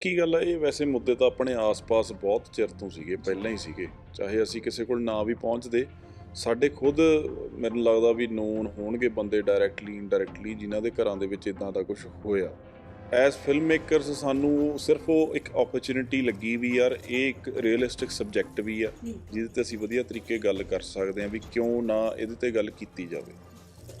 ਕੀ ਗੱਲ ਹੈ ਇਹ ਵੈਸੇ ਮੁੱਦੇ ਤਾਂ ਆਪਣੇ ਆਸ-ਪਾਸ ਬਹੁਤ ਚਿਰ ਤੋਂ ਸੀਗੇ ਪਹਿਲਾਂ ਹੀ ਸੀਗੇ। ਚਾਹੇ ਅਸੀਂ ਕਿਸੇ ਕੋਲ ਨਾ ਵੀ ਪਹੁੰਚਦੇ ਸਾਡੇ ਖੁਦ ਮੈਨੂੰ ਲੱਗਦਾ ਵੀ ਨੋਨ ਹੋਣਗੇ ਬੰਦੇ ਡਾਇਰੈਕਟਲੀ ਇਨਡਾਇਰੈਕਟਲੀ ਜਿਨ੍ਹਾਂ ਦੇ ਘਰਾਂ ਦੇ ਵਿੱਚ ਇਦਾਂ ਦਾ ਕੁਝ ਹੋਇਆ। ਐਸ ਫਿਲਮ ਮੇਕਰਸ ਸਾਨੂੰ ਸਿਰਫ ਉਹ ਇੱਕ ਓਪਰਚ्युनिटी ਲੱਗੀ ਵੀ ਯਾਰ ਇਹ ਇੱਕ ਰੀਅਲਿਸਟਿਕ ਸਬਜੈਕਟ ਵੀ ਆ ਜਿਹਦੇ ਤੇ ਅਸੀਂ ਵਧੀਆ ਤਰੀਕੇ ਗੱਲ ਕਰ ਸਕਦੇ ਹਾਂ ਵੀ ਕਿਉਂ ਨਾ ਇਹਦੇ ਤੇ ਗੱਲ ਕੀਤੀ ਜਾਵੇ।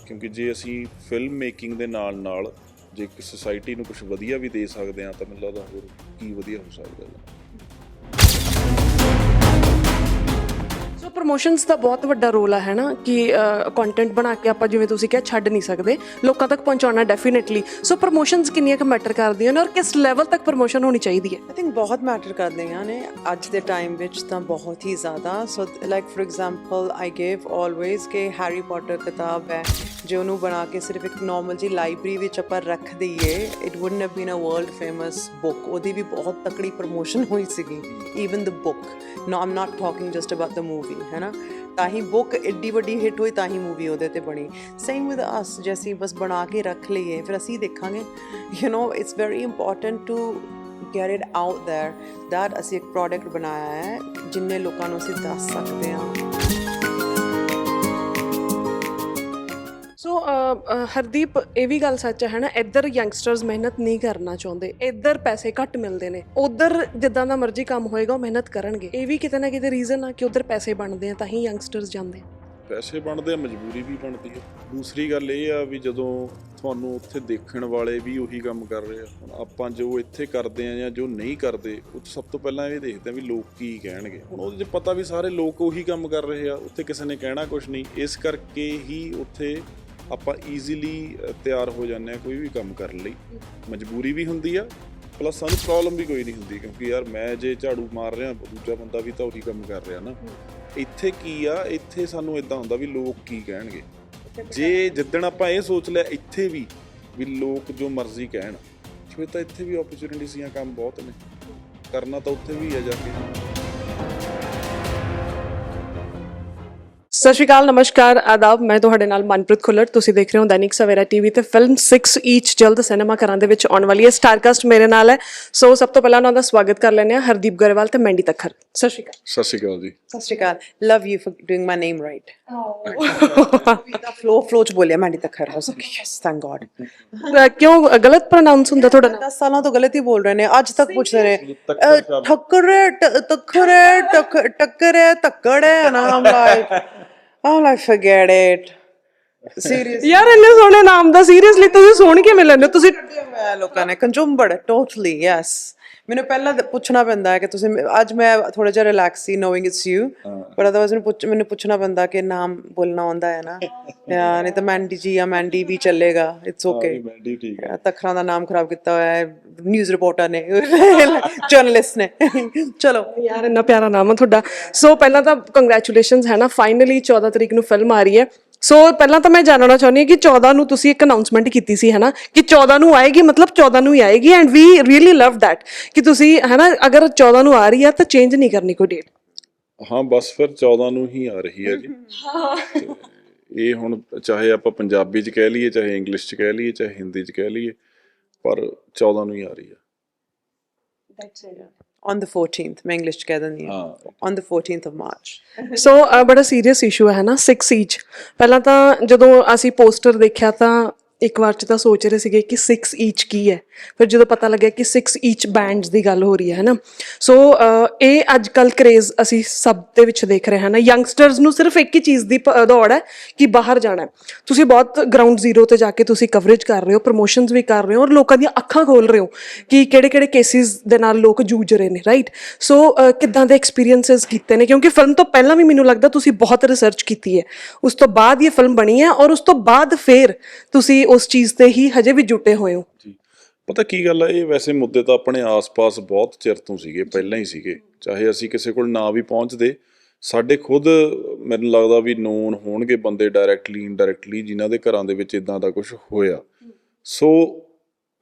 ਕਿਉਂਕਿ ਜੇ ਅਸੀਂ ਫਿਲਮ ਮੇਕਿੰਗ ਦੇ ਨਾਲ ਨਾਲ ਜੇ ਇੱਕ ਸੋਸਾਇਟੀ ਨੂੰ ਕੁਝ ਵਧੀਆ ਵੀ ਦੇ ਸਕਦੇ ਹਾਂ ਤਾਂ ਮੈਨੂੰ ਲੱਗਦਾ ਹੋਰ ਕੀ ਵਧੀਆ ਹੋ ਸਕਦਾ ਹੈ। ਸੋ ਪ੍ਰੋਮੋਸ਼ਨਸ ਦਾ ਬਹੁਤ ਵੱਡਾ ਰੋਲ ਆ, ਹੈ ਨਾ? ਕਿ ਕੰਟੈਂਟ ਬਣਾ ਕੇ ਆਪਾਂ ਜਿਵੇਂ ਤੁਸੀਂ ਕਿਹਾ, ਛੱਡ ਨਹੀਂ ਸਕਦੇ। ਲੋਕਾਂ ਤੱਕ ਪਹੁੰਚਾਉਣਾ ਡੈਫੀਨਿਟਲੀ ਸੋ ਪ੍ਰੋਮੋਸ਼ਨਸ ਕਿੰਨੀਆਂ ਕੁ ਮੈਟਰ ਕਰਦੀਆਂ ਨੇ ਔਰ ਕਿਸ ਲੈਵਲ ਤੱਕ ਪ੍ਰੋਮੋਸ਼ਨ ਹੋਣੀ ਚਾਹੀਦੀ ਹੈ? ਆਈ ਥਿੰਕ ਬਹੁਤ ਮੈਟਰ ਕਰਦੀਆਂ ਨੇ। ਅੱਜ ਦੇ ਟਾਈਮ ਵਿੱਚ ਤਾਂ ਬਹੁਤ ਹੀ ਜ਼ਿਆਦਾ। So like for example I gave always ਕਿ ਹੈਰੀ ਪੋਟਰ ਕਿਤਾਬ ਹੈ, ਜੇ ਉਹਨੂੰ ਬਣਾ ਕੇ ਸਿਰਫ ਇੱਕ ਨਾਰਮਲ ਜੀ ਲਾਇਬ੍ਰੇਰੀ ਵਿੱਚ ਆਪਾਂ ਰੱਖ ਦਈਏ it wouldn't have been a world famous book ਉਹਦੀ ਵੀ ਬਹੁਤ ਤਕੜੀ ਪ੍ਰੋਮੋਸ਼ਨ ਹੋਈ ਸੀਗੀ even the book no I'm not talking just about the movie ਹੈ ਨਾ? ਤਾਂ ਹੀ ਬੁੱਕ ਐਡੀ ਵੱਡੀ ਹਿੱਟ ਹੋਈ, ਤਾਂ ਹੀ ਮੂਵੀ ਉਹਦੇ ਤੇ ਬਣੀ। ਸੇਮ ਵਿਦ ਅਸ ਜੇ ਅਸੀਂ ਬਸ ਬਣਾ ਕੇ ਰੱਖ ਲਈਏ, ਫਿਰ ਅਸੀਂ ਦੇਖਾਂਗੇ। You know it's very important to get it out there that ਅਸੀਂ ਇੱਕ ਪ੍ਰੋਡਕਟ ਬਣਾਇਆ ਹੈ, ਜਿੰਨੇ ਲੋਕਾਂ ਨੂੰ ਅਸੀਂ ਦੱਸ ਸਕਦੇ ਹਾਂ। ਸੋ ਹਰਦੀਪ, ਇਹ ਵੀ ਗੱਲ ਸੱਚ ਹੈ ਨਾ, ਇੱਧਰ ਯੰਗਸਟਰਸ ਮਿਹਨਤ ਨਹੀਂ ਕਰਨਾ ਚਾਹੁੰਦੇ। ਇੱਧਰ ਪੈਸੇ ਘੱਟ ਮਿਲਦੇ ਨੇ। ਉਧਰ ਜਿੱਦਾਂ ਦਾ ਮਰਜ਼ੀ ਕੰਮ ਹੋਏਗਾ, ਉਹ ਮਿਹਨਤ ਕਰਨਗੇ। ਇਹ ਵੀ ਕਿਤੇ ਨਾ ਕਿਤੇ ਰੀਜ਼ਨ ਆ ਕਿ ਉਧਰ ਪੈਸੇ ਬਣਦੇ ਆ, ਤਾਂ ਹੀ ਯੰਗਸਟਰਸ ਜਾਂਦੇ ਆ। ਪੈਸੇ ਬਣਦੇ ਆ, ਮਜਬੂਰੀ ਵੀ ਬਣਦੀ ਹੈ ਦੂਸਰੀ ਗੱਲ ਇਹ ਆ ਵੀ ਜਦੋਂ ਤੁਹਾਨੂੰ ਉੱਥੇ ਦੇਖਣ ਵਾਲੇ ਵੀ ਉਹੀ ਕੰਮ ਕਰ ਰਹੇ ਆ, ਹੁਣ ਆਪਾਂ ਜੋ ਇੱਥੇ ਕਰਦੇ ਆ ਜਾਂ ਜੋ ਨਹੀਂ ਕਰਦੇ, ਉਹ ਸਭ ਤੋਂ ਪਹਿਲਾਂ ਇਹ ਦੇਖਦੇ ਆ ਵੀ ਲੋਕ ਕੀ ਕਹਿਣਗੇ। ਹੁਣ ਉਹਦੇ 'ਚ ਪਤਾ ਵੀ ਸਾਰੇ ਲੋਕ ਉਹੀ ਕੰਮ ਕਰ ਰਹੇ ਆ, ਉੱਥੇ ਕਿਸੇ ਨੇ ਕਹਿਣਾ ਕੁਝ ਨਹੀਂ। ਇਸ ਕਰਕੇ ਹੀ ਉੱਥੇ ਆਪਾਂ ਈਜ਼ੀਲੀ ਤਿਆਰ ਹੋ ਜਾਂਦੇ ਆ ਕੋਈ ਵੀ ਕੰਮ ਕਰਨ ਲਈ। ਮਜਬੂਰੀ ਵੀ ਹੁੰਦੀ ਆ ਪਲੱਸ ਸਾਨੂੰ ਪ੍ਰੋਬਲਮ ਵੀ ਕੋਈ ਨਹੀਂ ਹੁੰਦੀ ਕਿਉਂਕਿ ਯਾਰ ਮੈਂ ਜੇ ਝਾੜੂ ਮਾਰ ਰਿਹਾ ਦੂਜਾ ਬੰਦਾ ਵੀ ਤਾਂ ਉਹੀ ਕੰਮ ਕਰ ਰਿਹਾ ਨਾ। ਇੱਥੇ ਕੀ ਆ ਇੱਥੇ ਸਾਨੂੰ ਇਦਾਂ ਹੁੰਦਾ ਵੀ ਲੋਕ ਕੀ ਕਹਿਣਗੇ। ਜੇ ਜਿੱਦਣ ਆਪਾਂ ਇਹ ਸੋਚ ਲਿਆ ਇੱਥੇ ਵੀ ਵੀ ਲੋਕ ਜੋ ਮਰਜ਼ੀ ਕਹਿਣ ਫਿਰ ਤਾਂ ਇੱਥੇ ਵੀ ਓਪਰਚੁਨਿਟੀਆਂ ਕੰਮ ਬਹੁਤ ਨੇ। ਕਰਨਾ ਤਾਂ ਉੱਥੇ ਵੀ ਆ ਜਾ ਕੇ। ਸਤਿ ਸ਼੍ਰੀ ਅਕਾਲ ਨਮਸਕਾਰ ਆਦਾਬ ਮੈਂ ਤੁਹਾਡੇ ਨਾਲ ਮਨਪ੍ਰੀਤ ਖੁੱਲਰ। ਤੁਸੀਂ ਦੇਖ ਰਹੇ ਹੋ ਦੈਨਿਕ ਸਵੇਰਾ ਟੀਵੀ ਤੇ ਫਿਲਮ 6 ਈਚ ਜਲਦ ਸਿਨੇਮਾ ਘਰਾਂ ਦੇ ਵਿੱਚ ਆਉਣ ਵਾਲੀ ਹੈ। ਸਟਾਰਕਾਸਟ ਮੇਰੇ ਨਾਲ ਹੈ। ਸੋ ਸਭ ਤੋਂ ਪਹਿਲਾਂ ਉਹਨਾਂ ਦਾ ਸਵਾਗਤ ਕਰ ਲੈਂਦੇ ਹਾਂ ਹਰਦੀਪ ਗਰੇਵਾਲ ਤੇ ਮੈਂਡੀ ਤੱਖਰ। ਸਤਿ ਸ਼੍ਰੀ ਅਕਾਲ। ਸਤਿ Shri Akal ji. Sat Shri Akal. Love you for doing my name right the flow flow ਚ ਬੋਲਿਆ ਮੈਂ ਤੱਕਰ ਹੋ ਸਕੀ ਯੈਸ ਥੈਂਕ ਗॉड ਕਿਉਂ ਗਲਤ ਪ੍ਰੋਨਾਂਸ ਹੁੰਦਾ ਤੁਹਾਡਾ ਨਾਮ? 10 ਸਾਲਾਂ ਤੋਂ ਗਲਤ ਹੀ ਬੋਲ ਰਹੇ ਨੇ। ਅੱਜ ਤੱਕ ਪੁੱਛਦੇ ਨੇ ਅਹ, ਠੱਕਰ ਟੱਕ- ਟੱਕਰ ਹੈ ਤੱਕੜ ਹੈ ਨਾਮ like um like forget it serious ਯਾਰ ਇੰਨੇ ਸੋਹਣੇ ਨਾਮ ਦਾ ਸੀਰੀਅਸਲੀ ਤੁਸੀਂ ਸੁਣ ਕੇ ਮਿਲਣ ਹੋ ਤੁਸੀਂ ਮੈਂ ਲੋਕਾਂ ਨੇ ਕੰਜੂਮਬੜ ਟੋਟਲੀ ਯੈਸ ਮੈਨੂੰ ਪਹਿਲਾਂ ਪੁੱਛਣਾ ਪੈਂਦਾ ਹੈ ਕਿ ਤੁਸੀਂ ਅੱਜ ਮੈਂ ਥੋੜਾ ਜਿਹਾ ਰਿਲੈਕਸ ਸੀ ਨੋਇੰਗ ਇਟਸ ਯੂ ਪਰ ਅਦਰਵਾਇਜ਼ ਮੈਨੂੰ ਪੁੱਛ ਮੈਨੂੰ ਪੁੱਛਣਾ ਪੈਂਦਾ ਕਿ ਨਾਮ ਬੋਲਣਾ ਆਉਂਦਾ ਹੈ ਨਾ। ਨਹੀਂ ਤਾਂ ਮੈਂਡੀ ਜੀ ਜਾਂ ਮੈਂਡੀ ਵੀ ਚੱਲੇਗਾ ਇਟਸ ਓਕੇ ਮੈਂਡੀ ਠੀਕ ਹੈ। ਤਖਰਾਂ ਦਾ ਨਾਮ ਖਰਾਬ ਕੀਤਾ ਹੋਇਆ ਹੈ ਨਿਊਜ਼ ਰਿਪੋਰਟਰ ਨੇ ਜਰਨਲਿਸਟ ਨੇ। ਚਲੋ। ਯਾਰ ਇੰਨਾ ਪਿਆਰਾ ਨਾਮ ਹੈ ਤੁਹਾਡਾ। ਸੋ ਪਹਿਲਾਂ ਤਾਂ ਕੰਗ੍ਰੈਚੁਲੇਸ਼ਨਸ ਹੈ ਨਾ? ਫਾਈਨਲੀ 14 ਤਰੀਕ ਨੂੰ ਫਿਲਮ ਆ ਰਹੀ ਹੈ। ਸੋ ਪਹਿਲਾਂ ਤਾਂ ਮੈਂ ਜਾਣਨਾ ਚਾਹੁੰਦੀ ਹਾਂ ਕਿ 14 ਨੂੰ ਤੁਸੀਂ ਇੱਕ ਅਨਾਉਂਸਮੈਂਟ ਕੀਤੀ ਸੀ ਹੈ ਨਾ ਕਿ 14 ਨੂੰ ਆਏਗੀ ਮਤਲਬ 14 ਨੂੰ ਹੀ ਆਏਗੀ and we really love that ਕਿ ਤੁਸੀਂ ਹੈ ਨਾ ਅਗਰ 14 ਨੂੰ ਆ ਰਹੀ ਹੈ ਤਾਂ ਚੇਂਜ ਨਹੀਂ ਕਰਨੀ ਕੋਈ ਡੇਟ ਹਾਂ ਬਸ ਫਿਰ 14 ਨੂੰ ਹੀ ਆ ਰਹੀ ਹੈ ਜੀ। ਤੇ ਇਹ ਹੁਣ ਚਾਹੇ ਆਪਾਂ ਪੰਜਾਬੀ ਚ ਕਹਿ ਲਈਏ ਚਾਹੇ ਇੰਗਲਿਸ਼ ਚ ਕਹਿ ਲਈਏ ਚਾਹੇ ਹਿੰਦੀ ਚ ਕਹਿ ਲਈਏ ਪਰ 14 ਨੂੰ ਹੀ ਆ ਰਹੀ ਹੈ। ਔਨ ਦ 14th ਮੈਂ ਇੰਗਲਿਸ਼ ਕਹਿ ਦਿੰਦੀ ਹਾਂ on the 14th of March so ਬੜਾ ਸੀਰੀਅਸ ਇਸ਼ੂ ਹੈ ਨਾ 6 ਈਚ ਪਹਿਲਾਂ ਤਾਂ ਜਦੋਂ ਅਸੀਂ ਪੋਸਟਰ ਦੇਖਿਆ ਤਾਂ ਇੱਕ ਵਾਰ ਚ ਤਾਂ ਸੋਚ ਰਹੇ ਸੀਗੇ ਕਿ 6 ਈਚ ਕੀ ਹੈ। ਫਿਰ ਜਦੋਂ ਪਤਾ ਲੱਗਿਆ ਕਿ 6 ਈਚ ਬੈਂਡਸ ਦੀ ਗੱਲ ਹੋ ਰਹੀ ਹੈ ਨਾ ਸੋ ਇਹ ਅੱਜ ਕੱਲ ਕ੍ਰੇਜ਼ ਅਸੀਂ ਸਭ ਦੇ ਵਿੱਚ ਦੇਖ ਰਹੇ ਹਾਂ ਨਾ ਯੰਗਸਟਰਸ ਨੂੰ ਸਿਰਫ ਇੱਕ ਹੀ ਚੀਜ਼ ਦੀ ਪ- ਦੌੜ ਹੈ ਕਿ ਬਾਹਰ ਜਾਣਾ ਹੈ। ਤੁਸੀਂ ਬਹੁਤ ਗਰਾਊਂਡ ਜ਼ੀਰੋ ਤੇ ਜਾ ਕੇ ਤੁਸੀਂ ਕਵਰੇਜ ਕਰ ਰਹੇ ਹੋ ਪ੍ਰੋਮੋਸ਼ਨਸ ਵੀ ਕਰ ਰਹੇ ਹੋ ਔਰ ਲੋਕਾਂ ਦੀਆਂ ਅੱਖਾਂ ਖੋਲ ਰਹੇ ਹੋ ਕਿ ਕਿਹੜੇ ਕਿਹੜੇ ਕੇਸਿਸ ਦੇ ਨਾਲ ਲੋਕ ਜੂਝ ਰਹੇ ਨੇ ਰਾਈਟ ਸੋ ਕਿੱਦਾਂ ਦੇ ਐਕਸਪੀਰੀਐਂਸਸ ਕੀਤੇ ਨੇ? ਕਿਉਂਕਿ ਫਿਲਮ ਤੋਂ ਪਹਿਲਾਂ ਵੀ ਮੈਨੂੰ ਲੱਗਦਾ ਤੁਸੀਂ ਬਹੁਤ ਰਿਸਰਚ ਕੀਤੀ ਹੈ। ਉਸ ਤੋਂ ਬਾਅਦ ਇਹ ਫਿਲਮ ਬਣੀ ਹੈ ਔਰ ਉਸ ਤੋਂ ਬਾਅਦ ਫੇਰ ਤੁਸੀਂ ਉਸ ਚੀਜ਼ ਤੇ ਹੀ ਹਜੇ ਵੀ ਜੁਟੇ ਹੋਏ ਹੋ। ਪਤਾ ਕੀ ਗੱਲ ਹੈ ਇਹ ਵੈਸੇ ਮੁੱਦੇ ਤਾਂ ਆਪਣੇ ਆਸ-ਪਾਸ ਬਹੁਤ ਚਿਰ ਤੋਂ ਸੀਗੇ ਪਹਿਲਾਂ ਹੀ ਸੀਗੇ। ਚਾਹੇ ਅਸੀਂ ਕਿਸੇ ਕੋਲ ਨਾ ਵੀ ਪਹੁੰਚਦੇ ਸਾਡੇ ਖੁਦ ਮੈਨੂੰ ਲੱਗਦਾ ਵੀ ਨੋਨ ਹੋਣਗੇ ਬੰਦੇ ਡਾਇਰੈਕਟਲੀ ਇਨਡਾਇਰੈਕਟਲੀ ਜਿਨ੍ਹਾਂ ਦੇ ਘਰਾਂ ਦੇ ਵਿੱਚ ਇਦਾਂ ਦਾ ਕੁਝ ਹੋਇਆ। ਸੋ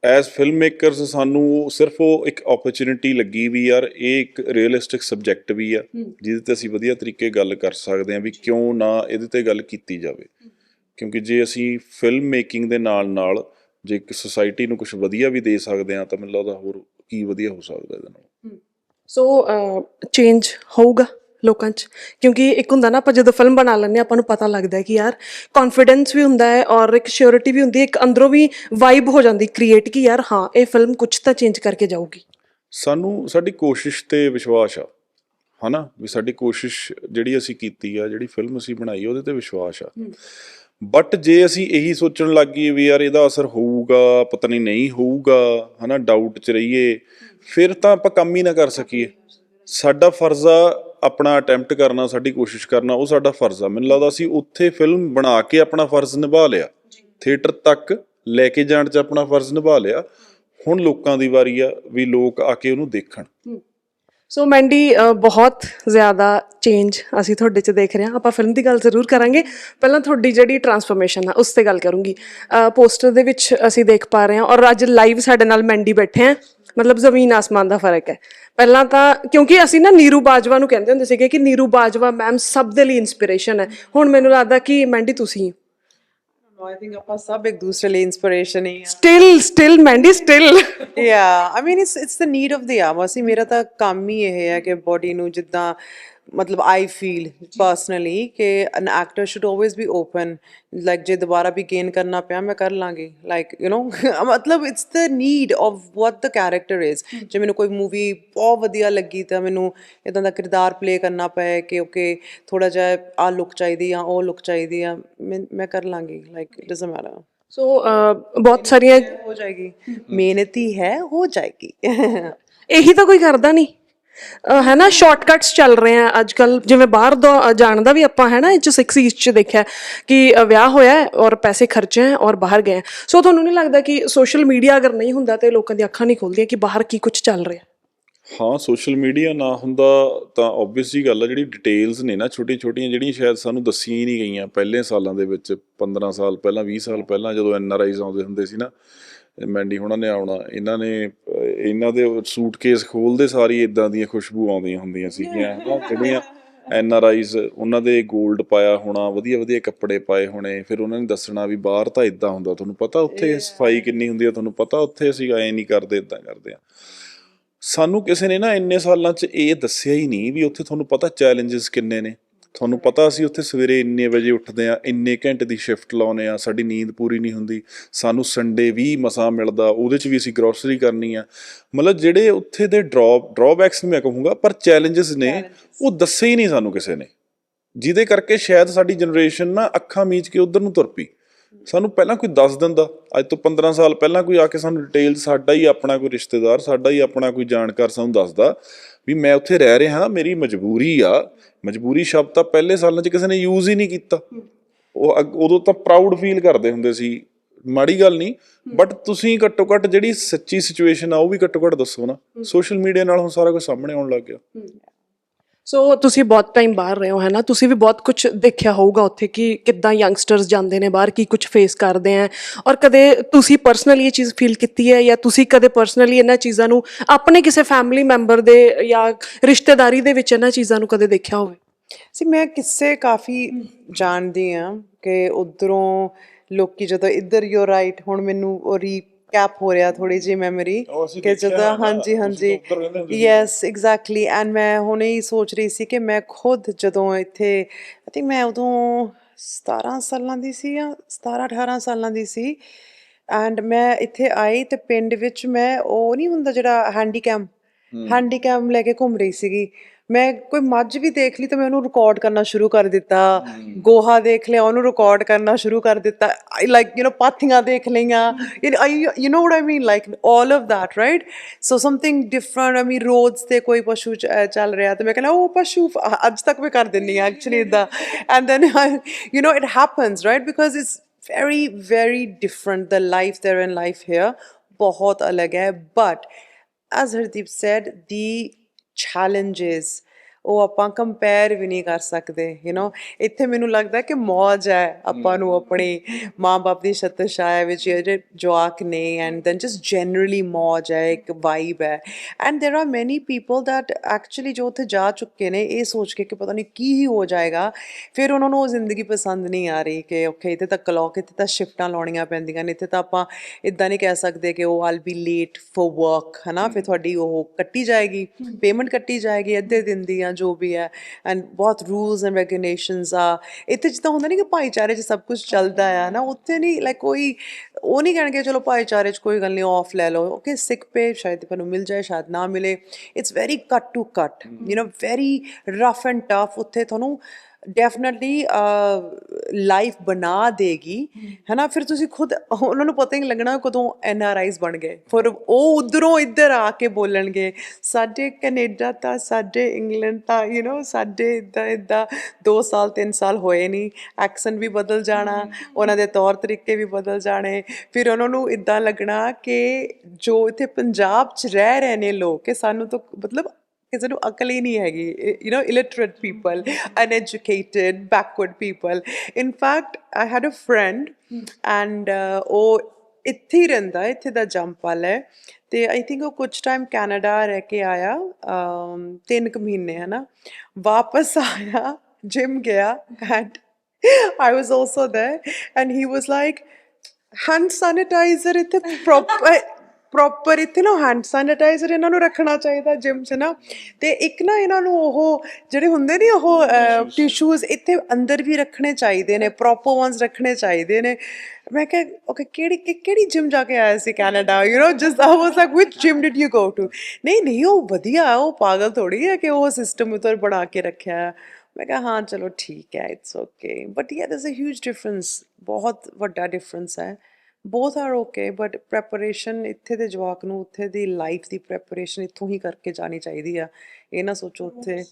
ਐਸ ਫਿਲਮ ਮੇਕਰਸ ਸਾਨੂੰ ਸਿਰਫ ਉਹ ਇੱਕ ਓਪਰਚ्युनिटी ਲੱਗੀ ਵੀ ਯਾਰ ਇਹ ਇੱਕ ਰੀਅਲਿਸਟਿਕ ਸਬਜੈਕਟ ਵੀ ਆ ਜਿਹਦੇ ਤੇ ਅਸੀਂ ਵਧੀਆ ਤਰੀਕੇ ਗੱਲ ਕਰ ਸਕਦੇ ਆ ਵੀ ਕਿਉਂ ਨਾ ਇਹਦੇ ਤੇ ਗੱਲ ਕੀਤੀ ਜਾਵੇ। ਕਿਉਂਕਿ ਜੇ ਅਸੀਂ ਫਿਲਮ ਮੇਕਿੰਗ ਦੇ ਨਾਲ ਨਾਲ ਜੇ ਇੱਕ ਸੋਸਾਇਟੀ ਨੂੰ ਕੁਝ ਵਧੀਆ ਵੀ ਦੇ ਸਕਦੇ ਹਾਂ ਤਾਂ ਮੈਨੂੰ ਲੱਗਦਾ ਹੋਰ ਕੀ ਵਧੀਆ ਹੋ ਸਕਦਾ ਇਹਦੇ ਨਾਲ। ਸੋ ਚੇਂਜ ਹੋਊਗਾ ਲੋਕਾਂ 'ਚ। ਕਿਉਂਕਿ ਇੱਕ ਹੁੰਦਾ ਨਾ ਆਪਾਂ ਜਦੋਂ ਫਿਲਮ ਬਣਾ ਲੈਂਦੇ ਆਪਾਂ ਨੂੰ ਪਤਾ ਲੱਗਦਾ ਹੈ ਕਿ ਯਾਰ ਕੌਨਫੀਡੈਂਸ ਵੀ ਹੁੰਦਾ ਹੈ ਔਰ ਇੱਕ ਸ਼ੋਰਿਟੀ ਵੀ ਹੁੰਦੀ ਹੈ ਇੱਕ ਅੰਦਰੋਂ ਵੀ ਵਾਈਬ ਹੋ ਜਾਂਦੀ ਕ੍ਰੀਏਟ ਕਿ ਯਾਰ ਹਾਂ ਇਹ ਫਿਲਮ ਕੁਝ ਤਾਂ ਚੇਂਜ ਕਰਕੇ ਜਾਊਗੀ। ਸਾਨੂੰ ਸਾਡੀ ਕੋਸ਼ਿਸ਼ ਤੇ ਵਿਸ਼ਵਾਸ ਆ ਹਨਾ? ਵੀ ਸਾਡੀ ਕੋਸ਼ਿਸ਼ ਜਿਹੜੀ ਅਸੀਂ ਕੀਤੀ ਆ ਜਿਹੜੀ ਫਿਲਮ ਅਸੀਂ ਬਣਾਈ ਉਹਦੇ ਤੇ ਵਿਸ਼ਵਾਸ ਆ। ਬਟ ਜੇ ਅਸੀਂ ਇਹੀ ਸੋਚਣ ਲੱਗ ਗਏ ਵੀ ਯਾਰ ਇਹਦਾ ਅਸਰ ਹੋਊਗਾ, ਪਤਾ ਨਹੀਂ ਨਹੀਂ ਹੋਊਗਾ, ਹਨਾ ਡਾਊਟ 'ਚ ਰਹੀਏ, ਫਿਰ ਤਾਂ ਆਪਾਂ ਕੰਮ ਹੀ ਨਾ ਕਰ ਸਕੀਏ। ਸਾਡਾ ਫਰਜ਼ ਆ ਆਪਣਾ ਅਟੈਂਪਟ ਕਰਨਾ, ਸਾਡੀ ਕੋਸ਼ਿਸ਼ ਕਰਨਾ, ਉਹ ਸਾਡਾ ਫਰਜ਼। ਆ ਮੈਨੂੰ ਲੱਗਦਾ ਅਸੀਂ ਉੱਥੇ ਫਿਲਮ ਬਣਾ ਕੇ ਆਪਣਾ ਫਰਜ਼ ਨਿਭਾ ਲਿਆ। ਥੀਏਟਰ ਤੱਕ ਲੈ ਕੇ ਜਾਣ 'ਚ ਆਪਣਾ ਫਰਜ਼ ਨਿਭਾ ਲਿਆ। ਹੁਣ ਲੋਕਾਂ ਦੀ ਵਾਰੀ ਆ ਵੀ ਲੋਕ ਆ ਕੇ ਉਹਨੂੰ ਦੇਖਣ। ਸੋ ਮੈਂਡੀ ਬਹੁਤ ਜ਼ਿਆਦਾ ਚੇਂਜ ਅਸੀਂ ਤੁਹਾਡੇ 'ਚ ਦੇਖ ਰਹੇ ਹਾਂ। ਆਪਾਂ ਫਿਲਮ ਦੀ ਗੱਲ ਜ਼ਰੂਰ ਕਰਾਂਗੇ। ਪਹਿਲਾਂ ਤੁਹਾਡੀ ਜਿਹੜੀ ਟਰਾਂਸਫਰਮੇਸ਼ਨ ਆ, ਉਸ ਤੇ ਗੱਲ ਕਰੂੰਗੀ। ਪੋਸਟਰ ਦੇ ਵਿੱਚ ਅਸੀਂ ਦੇਖ ਪਾ ਰਹੇ ਹਾਂ ਔਰ ਅੱਜ ਲਾਈਵ ਸਾਡੇ ਨਾਲ ਮੈਂਡੀ ਬੈਠੇ ਆ ਮਤਲਬ ਜ਼ਮੀਨ ਆਸਮਾਨ ਦਾ ਫ਼ਰਕ ਹੈ। ਪਹਿਲਾਂ ਤਾਂ ਕਿਉਂਕਿ ਅਸੀਂ ਨਾ ਨੀਰੂ ਬਾਜਵਾ ਨੂੰ ਕਹਿੰਦੇ ਹੁੰਦੇ ਸੀਗੇ ਕਿ ਨੀਰੂ ਬਾਜਵਾ ਮੈਮ ਸਭ ਦੇ ਲਈ ਇਨਸਪੀਰੇਸ਼ਨ ਹੈ। ਹੁਣ ਮੈਨੂੰ ਲੱਗਦਾ ਕਿ ਮੈਂਡੀ ਤੁਸੀਂ ਥਿੰਕ ਆਪਾਂ ਸਭ ਇੱਕ ਦੂਸਰੇ ਲਈ ਇਨਸਪੀਰੇਸ਼ਨ ਹੀ ਆ। Still still Mandy still i ਮੇਰਾ ਤਾਂ ਕੰਮ ਹੀ ਇਹ ਹੈ ਕਿ ਬੋਡੀ ਨੂੰ ਜਿੱਦਾਂ ਮਤਲਬ ਆਈ ਫੀਲ ਪਰਸਨਲੀ ਕਿ an actor should always be open like ਜੇ ਦੁਬਾਰਾ ਵੀ ਗੇਨ ਕਰਨਾ ਪਿਆ ਮੈਂ ਕਰ ਲਾਂਗੀ ਲਾਈਕ ਯੂ نو ਮਤਲਬ it's the need of what the character is ਜੇ ਮੈਨੂੰ ਕੋਈ ਮੂਵੀ ਬਹੁਤ ਵਧੀਆ ਲੱਗੀ ਤਾਂ ਮੈਨੂੰ ਇਦਾਂ ਦਾ ਕਿਰਦਾਰ ਪਲੇ ਕਰਨਾ ਪਏ ਕਿ ਓਕੇ ਥੋੜਾ ਜਿਹਾ ਆ ਲੁੱਕ ਚਾਹੀਦੀ ਆ ਉਹ ਲੁੱਕ ਚਾਹੀਦੀ ਆ ਮੈਂ ਕਰ ਲਾਂਗੀ like it doesn't matter so ਬਹੁਤ ਸਾਰੀਆਂ ਹੋ ਜਾਏਗੀ। ਮਿਹਨਤੀ ਹੈ ਹੋ ਜਾਏਗੀ। ਇਹੀ ਤਾਂ ਕੋਈ ਕਰਦਾ ਨਹੀਂ। ਹੈ ਨਾ ਸ਼ਾਰਟਕਟਸ ਚੱਲ ਰਹੇ ਆ ਅੱਜ ਕੱਲ ਜਿਵੇਂ ਬਾਹਰ ਦਾ ਜਾਣ ਦਾ ਵੀ ਆਪਾਂ ਹੈ ਨਾ, ਇਹ ਚ 6 ਚ ਦੇਖਿਆ ਕਿ ਵਿਆਹ ਹੋਇਆ ਔਰ ਪੈਸੇ ਖਰਚੇ ਹੈ ਔਰ ਬਾਹਰ ਗਏ ਸੋ ਤੁਹਾਨੂੰ ਨਹੀਂ ਲੱਗਦਾ ਕਿ ਸੋਸ਼ਲ ਮੀਡੀਆ ਅਗਰ ਨਹੀਂ ਹੁੰਦਾ ਤੇ ਲੋਕਾਂ ਦੀ ਅੱਖਾਂ ਨਹੀਂ ਖੁੱਲਦੀਆਂ ਕਿ ਬਾਹਰ ਕੀ ਕੁਝ ਚੱਲ ਰਿਹਾ? ਹਾਂ ਸੋਸ਼ਲ ਮੀਡੀਆ ਨਾ ਹੁੰਦਾ ਤਾਂ ਆਬਵੀਅਸ ਜੀ ਗੱਲ ਆ, ਜਿਹੜੀ ਡਿਟੇਲਸ ਨੇ ਨਾ ਛੋਟੀਆਂ ਛੋਟੀਆਂ ਜਿਹੜੀਆਂ ਸ਼ਾਇਦ ਸਾਨੂੰ ਦੱਸੀਆਂ ਹੀ ਨਹੀਂ ਗਈਆਂ ਪਹਿਲੇ ਸਾਲਾਂ ਦੇ ਵਿੱਚ 15 ਸਾਲ ਪਹਿਲਾਂ 20 ਸਾਲ ਪਹਿਲਾਂ ਜਦੋਂ ਐਨ ਆਉਂਦੇ ਹੁੰਦੇ ਸੀ ਨਾ ਮੈਂਡੀ ਹੁਣਾਂ ਨੇ ਆਉਣਾ ਇਹਨਾਂ ਨੇ ਇਹਨਾਂ ਦੇ ਸੂਟਕੇਸ ਖੋਲਦੇ ਸਾਰੀ ਇਦਾਂ ਦੀਆਂ ਖੁਸ਼ਬੂ ਆਉਂਦੀਆਂ ਹੁੰਦੀਆਂ ਸੀਗੀਆਂ ਹਨਾ ਜਿਹੜੀਆਂ ਐਨ ਆਰ ਆਈਜ਼ ਉਹਨਾਂ ਦੇ 골ਡ ਪਾਇਆ ਹੋਣਾ ਵਧੀਆ ਵਧੀਆ ਕੱਪੜੇ ਪਾਏ ਹੋਣੇ ਫਿਰ ਉਹਨਾਂ ਨੇ ਦੱਸਣਾ ਵੀ ਬਾਹਰ ਤਾਂ ਇਦਾਂ ਹੁੰਦਾ ਤੁਹਾਨੂੰ ਪਤਾ ਉੱਥੇ ਸਫ਼ਾਈ ਕਿੰਨੀ ਹੁੰਦੀ ਆ ਤੁਹਾਨੂੰ ਪਤਾ ਉੱਥੇ ਅਸੀਂ ਐ ਨਹੀਂ ਕਰਦੇ ਇਦਾਂ ਕਰਦੇ ਆ। ਸਾਨੂੰ ਕਿਸੇ ਨੇ ਨਾ ਇੰਨੇ ਸਾਲਾਂ 'ਚ ਇਹ ਦੱਸਿਆ ਹੀ ਨਹੀਂ ਵੀ ਉੱਥੇ ਤੁਹਾਨੂੰ ਪਤਾ ਚੈਲੰਜਸ ਕਿੰਨੇ ਨੇ। ਤੁਹਾਨੂੰ ਪਤਾ ਅਸੀਂ ਉੱਥੇ ਸਵੇਰੇ ਇੰਨੇ ਵਜੇ ਉੱਠਦੇ ਆ ਇੰਨੇ ਘੰਟੇ ਦੀ ਸ਼ਿਫਟ ਲਾਉਨੇ ਆ ਸਾਡੀ ਨੀਂਦ ਪੂਰੀ ਨਹੀਂ ਹੁੰਦੀ ਸਾਨੂੰ ਸੰਡੇ ਵੀ ਮਸਾਂ ਮਿਲਦਾ ਉਹਦੇ 'ਚ ਵੀ ਅਸੀਂ ਗਰੋਸਰੀ ਕਰਨੀ ਆ। ਮਤਲਬ ਜਿਹੜੇ ਉੱਥੇ ਦੇ ਡਰਾਪ ਡਰਾਬੈਕਸ ਨਹੀਂ ਮੈਂ ਕਹੂੰਗਾ ਪਰ ਚੈਲੰਜਸ ਨੇ ਉਹ ਦੱਸੇ ਹੀ ਨਹੀਂ ਸਾਨੂੰ ਕਿਸੇ ਨੇ। ਜਿਹਦੇ ਕਰਕੇ ਸ਼ਾਇਦ ਸਾਡੀ ਜਨਰੇਸ਼ਨ ਨਾ ਅੱਖਾਂ ਮੀਚ ਕੇ ਉਧਰ ਨੂੰ ਤੁਰ ਪਈ। ਸਾਨੂੰ ਪਹਿਲਾਂ ਕੋਈ ਦੱਸ ਦਿੰਦਾ ਅੱਜ ਤੋਂ 15 ਸਾਲ ਪਹਿਲਾਂ ਕੋਈ ਆ ਕੇ ਸਾਨੂੰ ਡਿਟੇਲ ਸਾਡਾ ਹੀ ਆਪਣਾ ਕੋਈ ਰਿਸ਼ਤੇਦਾਰ ਸਾਡਾ ਹੀ ਆਪਣਾ ਕੋਈ ਜਾਣਕਾਰ ਸਾਨੂੰ ਦੱਸਦਾ। ਵੀ ਮੈਂ ਉੱਥੇ ਰਹਿ ਰਿਹਾ ਮੇਰੀ ਮਜਬੂਰੀ ਆ। ਮਜਬੂਰੀ ਸ਼ਬਦ ਤਾਂ ਪਹਿਲੇ ਸਾਲਾਂ 'ਚ ਕਿਸੇ ਨੇ ਯੂਜ਼ ਹੀ ਨਹੀਂ ਕੀਤਾ। ਉਹ ਉਦੋਂ ਤਾਂ ਪ੍ਰਾਊਡ ਫੀਲ ਕਰਦੇ ਹੁੰਦੇ ਸੀ। ਮਾੜੀ ਗੱਲ ਨਹੀਂ ਬਟ ਤੁਸੀਂ ਘੱਟੋ ਘੱਟ ਜਿਹੜੀ ਸੱਚੀ ਸਿਚੁਏਸ਼ਨ ਆ ਉਹ ਵੀ ਘੱਟੋ ਘੱਟ ਦੱਸੋ ਨਾ। ਸੋਸ਼ਲ ਮੀਡੀਆ ਨਾਲ ਹੁਣ ਸਾਰਾ ਕੁਝ ਸਾਹਮਣੇ ਆਉਣ ਲੱਗ ਗਿਆ। ਸੋ ਤੁਸੀਂ ਬਹੁਤ ਟਾਈਮ ਬਾਹਰ ਰਹੇ ਹੋ, ਹੈ ਨਾ? ਤੁਸੀਂ ਵੀ ਬਹੁਤ ਕੁਝ ਦੇਖਿਆ ਹੋਊਗਾ ਉੱਥੇ ਕਿ ਕਿੱਦਾਂ ਯੰਗਸਟਰਸ ਜਾਂਦੇ ਨੇ ਬਾਹਰ, ਕੀ ਕੁਝ ਫੇਸ ਕਰਦੇ ਆ ਔਰ ਕਦੇ ਤੁਸੀਂ ਪਰਸਨਲੀ ਇਹ ਚੀਜ਼ ਫੀਲ ਕੀਤੀ ਹੈ ਜਾਂ ਤੁਸੀਂ ਕਦੇ ਪਰਸਨਲੀ ਇਹਨਾਂ ਚੀਜ਼ਾਂ ਨੂੰ ਆਪਣੇ ਕਿਸੇ ਫੈਮਿਲੀ ਮੈਂਬਰ ਦੇ ਜਾਂ ਰਿਸ਼ਤੇਦਾਰੀ ਦੇ ਵਿੱਚ ਇਹਨਾਂ ਚੀਜ਼ਾਂ ਨੂੰ ਕਦੇ ਦੇਖਿਆ ਹੋਵੇ? ਸੀ ਮੈਂ ਕਿੱਸੇ ਕਾਫੀ ਜਾਣਦੀ ਆ ਕਿ ਉਧਰੋਂ ਲੋਕੀ ਜਦੋਂ ਇੱਧਰ ਯੂ ਰਾਈਟ ਹੁਣ ਮੈਨੂੰ ਉਹ ਰੀ ਰੀਕੈਪ ਹੋ ਰਿਹਾ ਥੋੜੀ ਜਿਹੀ ਮੈਮਰੀ ਕਿ ਜਦੋਂ ਹਾਂਜੀ ਹਾਂਜੀ। ਯੈਸ ਐਗਜ਼ੈਕਟਲੀ ਐਂਡ ਮੈਂ ਹੁਣੇ ਹੀ ਸੋਚ ਰਹੀ ਸੀ ਕਿ ਮੈਂ ਖੁਦ ਜਦੋਂ ਇੱਥੇ ਆਈ ਥਿੰਕ ਮੈਂ ਉਦੋਂ 17 ਸਾਲਾਂ ਦੀ ਸੀ ਜਾਂ 17 18 ਸਾਲਾਂ ਦੀ ਸੀ। ਐਂਡ ਮੈਂ ਇੱਥੇ ਆਈ ਤੇ ਪਿੰਡ ਵਿੱਚ ਮੈਂ ਉਹ ਨਹੀਂ ਹੁੰਦਾ ਜਿਹੜਾ ਹੈਂਡੀਕੈਮ ਹੈਂਡੀਕੈਮ ਲੈ ਕੇ ਘੁੰਮ ਰਹੀ ਸੀਗੀ। ਮੈਂ ਕੋਈ ਮੱਝ ਵੀ ਦੇਖ ਲਈ ਤਾਂ ਮੈਂ ਉਹਨੂੰ ਰਿਕਾਰਡ ਕਰਨਾ ਸ਼ੁਰੂ ਕਰ ਦਿੱਤਾ। ਗੋਹਾ ਦੇਖ ਲਿਆ ਉਹਨੂੰ ਰਿਕਾਰਡ ਕਰਨਾ ਸ਼ੁਰੂ ਕਰ ਦਿੱਤਾ। ਲਾਈਕ ਯੂ ਨੋ ਪਾਥੀਆਂ ਦੇਖ ਲਈਆਂ। You know what I mean like all of that right so something different I mean roads ਤੇ ਕੋਈ ਪਸ਼ੂ ਚੱਲ ਰਿਹਾ ਤਾਂ ਮੈਂ ਕਹਿੰਦਾ ਉਹ ਪਸ਼ੂ ਅੱਜ ਤੱਕ ਮੈਂ ਕਰ ਦਿੰਨੀ ਆ ਐਕਚੁਅਲੀ ਇਦਾਂ and then you know it happens right because it's very very different the life there and life here ਬਹੁਤ ਅਲੱਗ ਹੈ but as Hardeep said, the challenges ਉਹ ਆਪਾਂ ਕੰਪੇਅਰ ਵੀ ਨਹੀਂ ਕਰ ਸਕਦੇ ਯੂ نو ਇੱਥੇ ਮੈਨੂੰ ਲੱਗਦਾ ਕਿ ਮੌਜ ਹੈ ਆਪਾਂ ਨੂੰ ਆਪਣੇ ਮਾਂ-ਬਾਪ ਦੀ ਛਤਰ ਵਿੱਚ ਜਿਹੜੇ ਜਵਾਕ ਨੇ ਐਂਡ ਦੈਨ ਜਸਟ ਜਨਰਲੀ ਮੌਜ ਹੈ ਇੱਕ ਵਾਈਬ ਹੈ। And there are many people that actually ਜੋ ਉੱਥੇ ਜਾ ਚੁੱਕੇ ਨੇ ਇਹ ਸੋਚ ਕੇ ਕਿ ਪਤਾ ਨਹੀਂ ਕੀ ਹੀ ਹੋ ਜਾਏਗਾ ਫਿਰ ਉਹਨਾਂ ਨੂੰ ਉਹ ਜ਼ਿੰਦਗੀ ਪਸੰਦ ਨਹੀਂ ਆ ਰਹੀ ਕਿ ਓਕੇ ਇੱਥੇ ਤਾਂ ਕਲੌਕ ਇੱਥੇ ਤਾਂ ਸ਼ਿਫਟਾਂ ਲਾਉਣੀਆਂ ਪੈਂਦੀਆਂ ਨੇ ਇੱਥੇ ਤਾਂ ਆਪਾਂ ਇਦਾਂ ਨਹੀਂ ਕਹਿ ਸਕਦੇ ਕਿ ਉਹ all be late for work ਹਨਾ? ਫਿਰ ਤੁਹਾਡੀ ਉਹ ਕੱਟੀ ਜਾਏਗੀ ਪੇਮੈਂਟ ਕੱਟੀ ਜਾਏਗੀ ਅੱਧੇ ਦਿਨ ਦੀ ਜਾਂ ਜੋ ਵੀ ਹੈ ਐਂਡ ਬਹੁਤ ਰੂਲਸ ਐਂਡ ਰੈਗੂਲੇਸ਼ਨਸ ਆ। ਇੱਥੇ ਜਿੱਦਾਂ ਹੁੰਦਾ ਨਹੀਂ ਕਿ ਭਾਈਚਾਰੇ 'ਚ ਸਭ ਕੁਝ ਚੱਲਦਾ ਆ ਨਾ ਉੱਥੇ ਨਹੀਂ ਲਾਈਕ ਕੋਈ ਉਹ ਨਹੀਂ ਕਹਿਣਗੇ ਚਲੋ ਭਾਈਚਾਰੇ 'ਚ ਕੋਈ ਗੱਲ ਨਹੀਂ ਆਫ ਲੈ ਲਓ। ਓਕੇ ਸਿਕ ਪੇ ਸ਼ਾਇਦ ਤੁਹਾਨੂੰ ਮਿਲ ਜਾਏ ਸ਼ਾਇਦ ਨਾ ਮਿਲੇ। It's very cut to cut you know very rough and tough ਉੱਥੇ ਤੁਹਾਨੂੰ ਡੈਫੀਨਿਟਲੀ ਲਾਈਫ ਬਣਾ ਦੇਗੀ ਹੈਨਾ ਫਿਰ ਤੁਸੀਂ ਖੁਦ ਉਹਨਾਂ ਨੂੰ ਪਤਾ ਹੀ ਨਹੀਂ ਲੱਗਣਾ ਕਦੋਂ ਐਨ ਆਰ ਆਈਜ਼ ਬਣ ਗਏ ਫਿਰ ਉਹ ਉਧਰੋਂ ਇੱਧਰ ਆ ਕੇ ਬੋਲਣਗੇ ਸਾਡੇ ਕੈਨੇਡਾ ਤਾਂ ਸਾਡੇ ਇੰਗਲੈਂਡ ਤਾਂ ਯੂ نو ਸਾਡੇ ਇਦਾਂ ਇਦਾਂ 2 ਸਾਲ 3 ਸਾਲ ਹੋਏ ਨਹੀਂ ਐਕਸੈਂਟ ਵੀ ਬਦਲ ਜਾਣਾ ਉਹਨਾਂ ਦੇ ਤੌਰ ਤਰੀਕੇ ਵੀ ਬਦਲ ਜਾਣੇ ਫਿਰ ਉਹਨਾਂ ਨੂੰ ਇਦਾਂ ਲੱਗਣਾ ਕਿ ਜੋ ਇੱਥੇ ਪੰਜਾਬ 'ਚ ਰਹਿ ਰਹੇ ਨੇ ਲੋਕ ਕਿ ਸਾਨੂੰ ਤਾਂ ਮਤਲਬ ਕਿਸੇ ਨੂੰ ਅਕਲ ਹੀ ਨਹੀਂ ਹੈਗੀ you know illiterate people uneducated backward people in fact I had a friend and ਉਹ ਇੱਥੇ ਹੀ ਰਹਿੰਦਾ ਇੱਥੇ ਦਾ ਜੰਪਲ ਹੈ ਤੇ ਆਈ ਥਿੰਕ ਉਹ ਕੁਝ ਟਾਈਮ ਕੈਨੇਡਾ ਰਹਿ ਕੇ ਆਇਆ ਤਿੰਨ ਕੁ ਮਹੀਨੇ ਹਨਾ ਵਾਪਸ ਆਇਆ ਜਿਮ ਗਿਆ and I was also there and he was like hand sanitiser ਇੱਥੇ ਪ੍ਰੋਪਰ ਪ੍ਰੋਪਰ ਇੱਥੇ ਨਾ ਹੈਂਡ ਸੈਨੀਟਾਈਜ਼ਰ ਇਹਨਾਂ ਨੂੰ ਰੱਖਣਾ ਚਾਹੀਦਾ ਜਿਮ 'ਚ ਨਾ। ਤੇ ਇੱਕ ਨਾ ਇਹਨਾਂ ਨੂੰ ਉਹ ਜਿਹੜੇ ਹੁੰਦੇ ਨਹੀਂ ਉਹ ਟਿਸ਼ੂਜ਼ ਇੱਥੇ ਅੰਦਰ ਵੀ ਰੱਖਣੇ ਚਾਹੀਦੇ ਨੇ ਪ੍ਰੋਪਰ ਵਨਸ ਰੱਖਣੇ ਚਾਹੀਦੇ ਨੇ। ਮੈਂ ਕਿਹਾ ਓਕੇ ਕਿਹੜੀ ਕਿਹੜੀ ਜਿਮ ਜਾ ਕੇ ਆਇਆ ਸੀ Canada you know just I was like which gym did you go to ਨਹੀਂ ਨਹੀਂ ਉਹ ਵਧੀਆ ਉਹ ਪਾਗਲ ਥੋੜੀ ਹੈ ਕਿ ਉਹ ਸਿਸਟਮ ਉਤਰ ਬਣਾ ਕੇ ਰੱਖਿਆ। ਮੈਂ ਕਿਹਾ ਹਾਂ ਚਲੋ ਠੀਕ ਹੈ ਇਟਸ ਓਕੇ ਬਟ ਯਾ there's a huge difference ਬਹੁਤ ਵੱਡਾ ਡਿਫਰੈਂਸ ਹੈ। Both are okay but preparation ਇੱਥੇ ਦੇ ਜਵਾਕ ਨੂੰ ਉੱਥੇ ਦੀ ਲਾਈਫ ਦੀ ਪ੍ਰੈਪਰੇਸ਼ਨ ਇੱਥੋਂ ਹੀ ਕਰਕੇ ਜਾਣੀ ਚਾਹੀਦੀ ਆ। ਇਹ ਨਾ ਸੋਚੋ ਉੱਥੇ।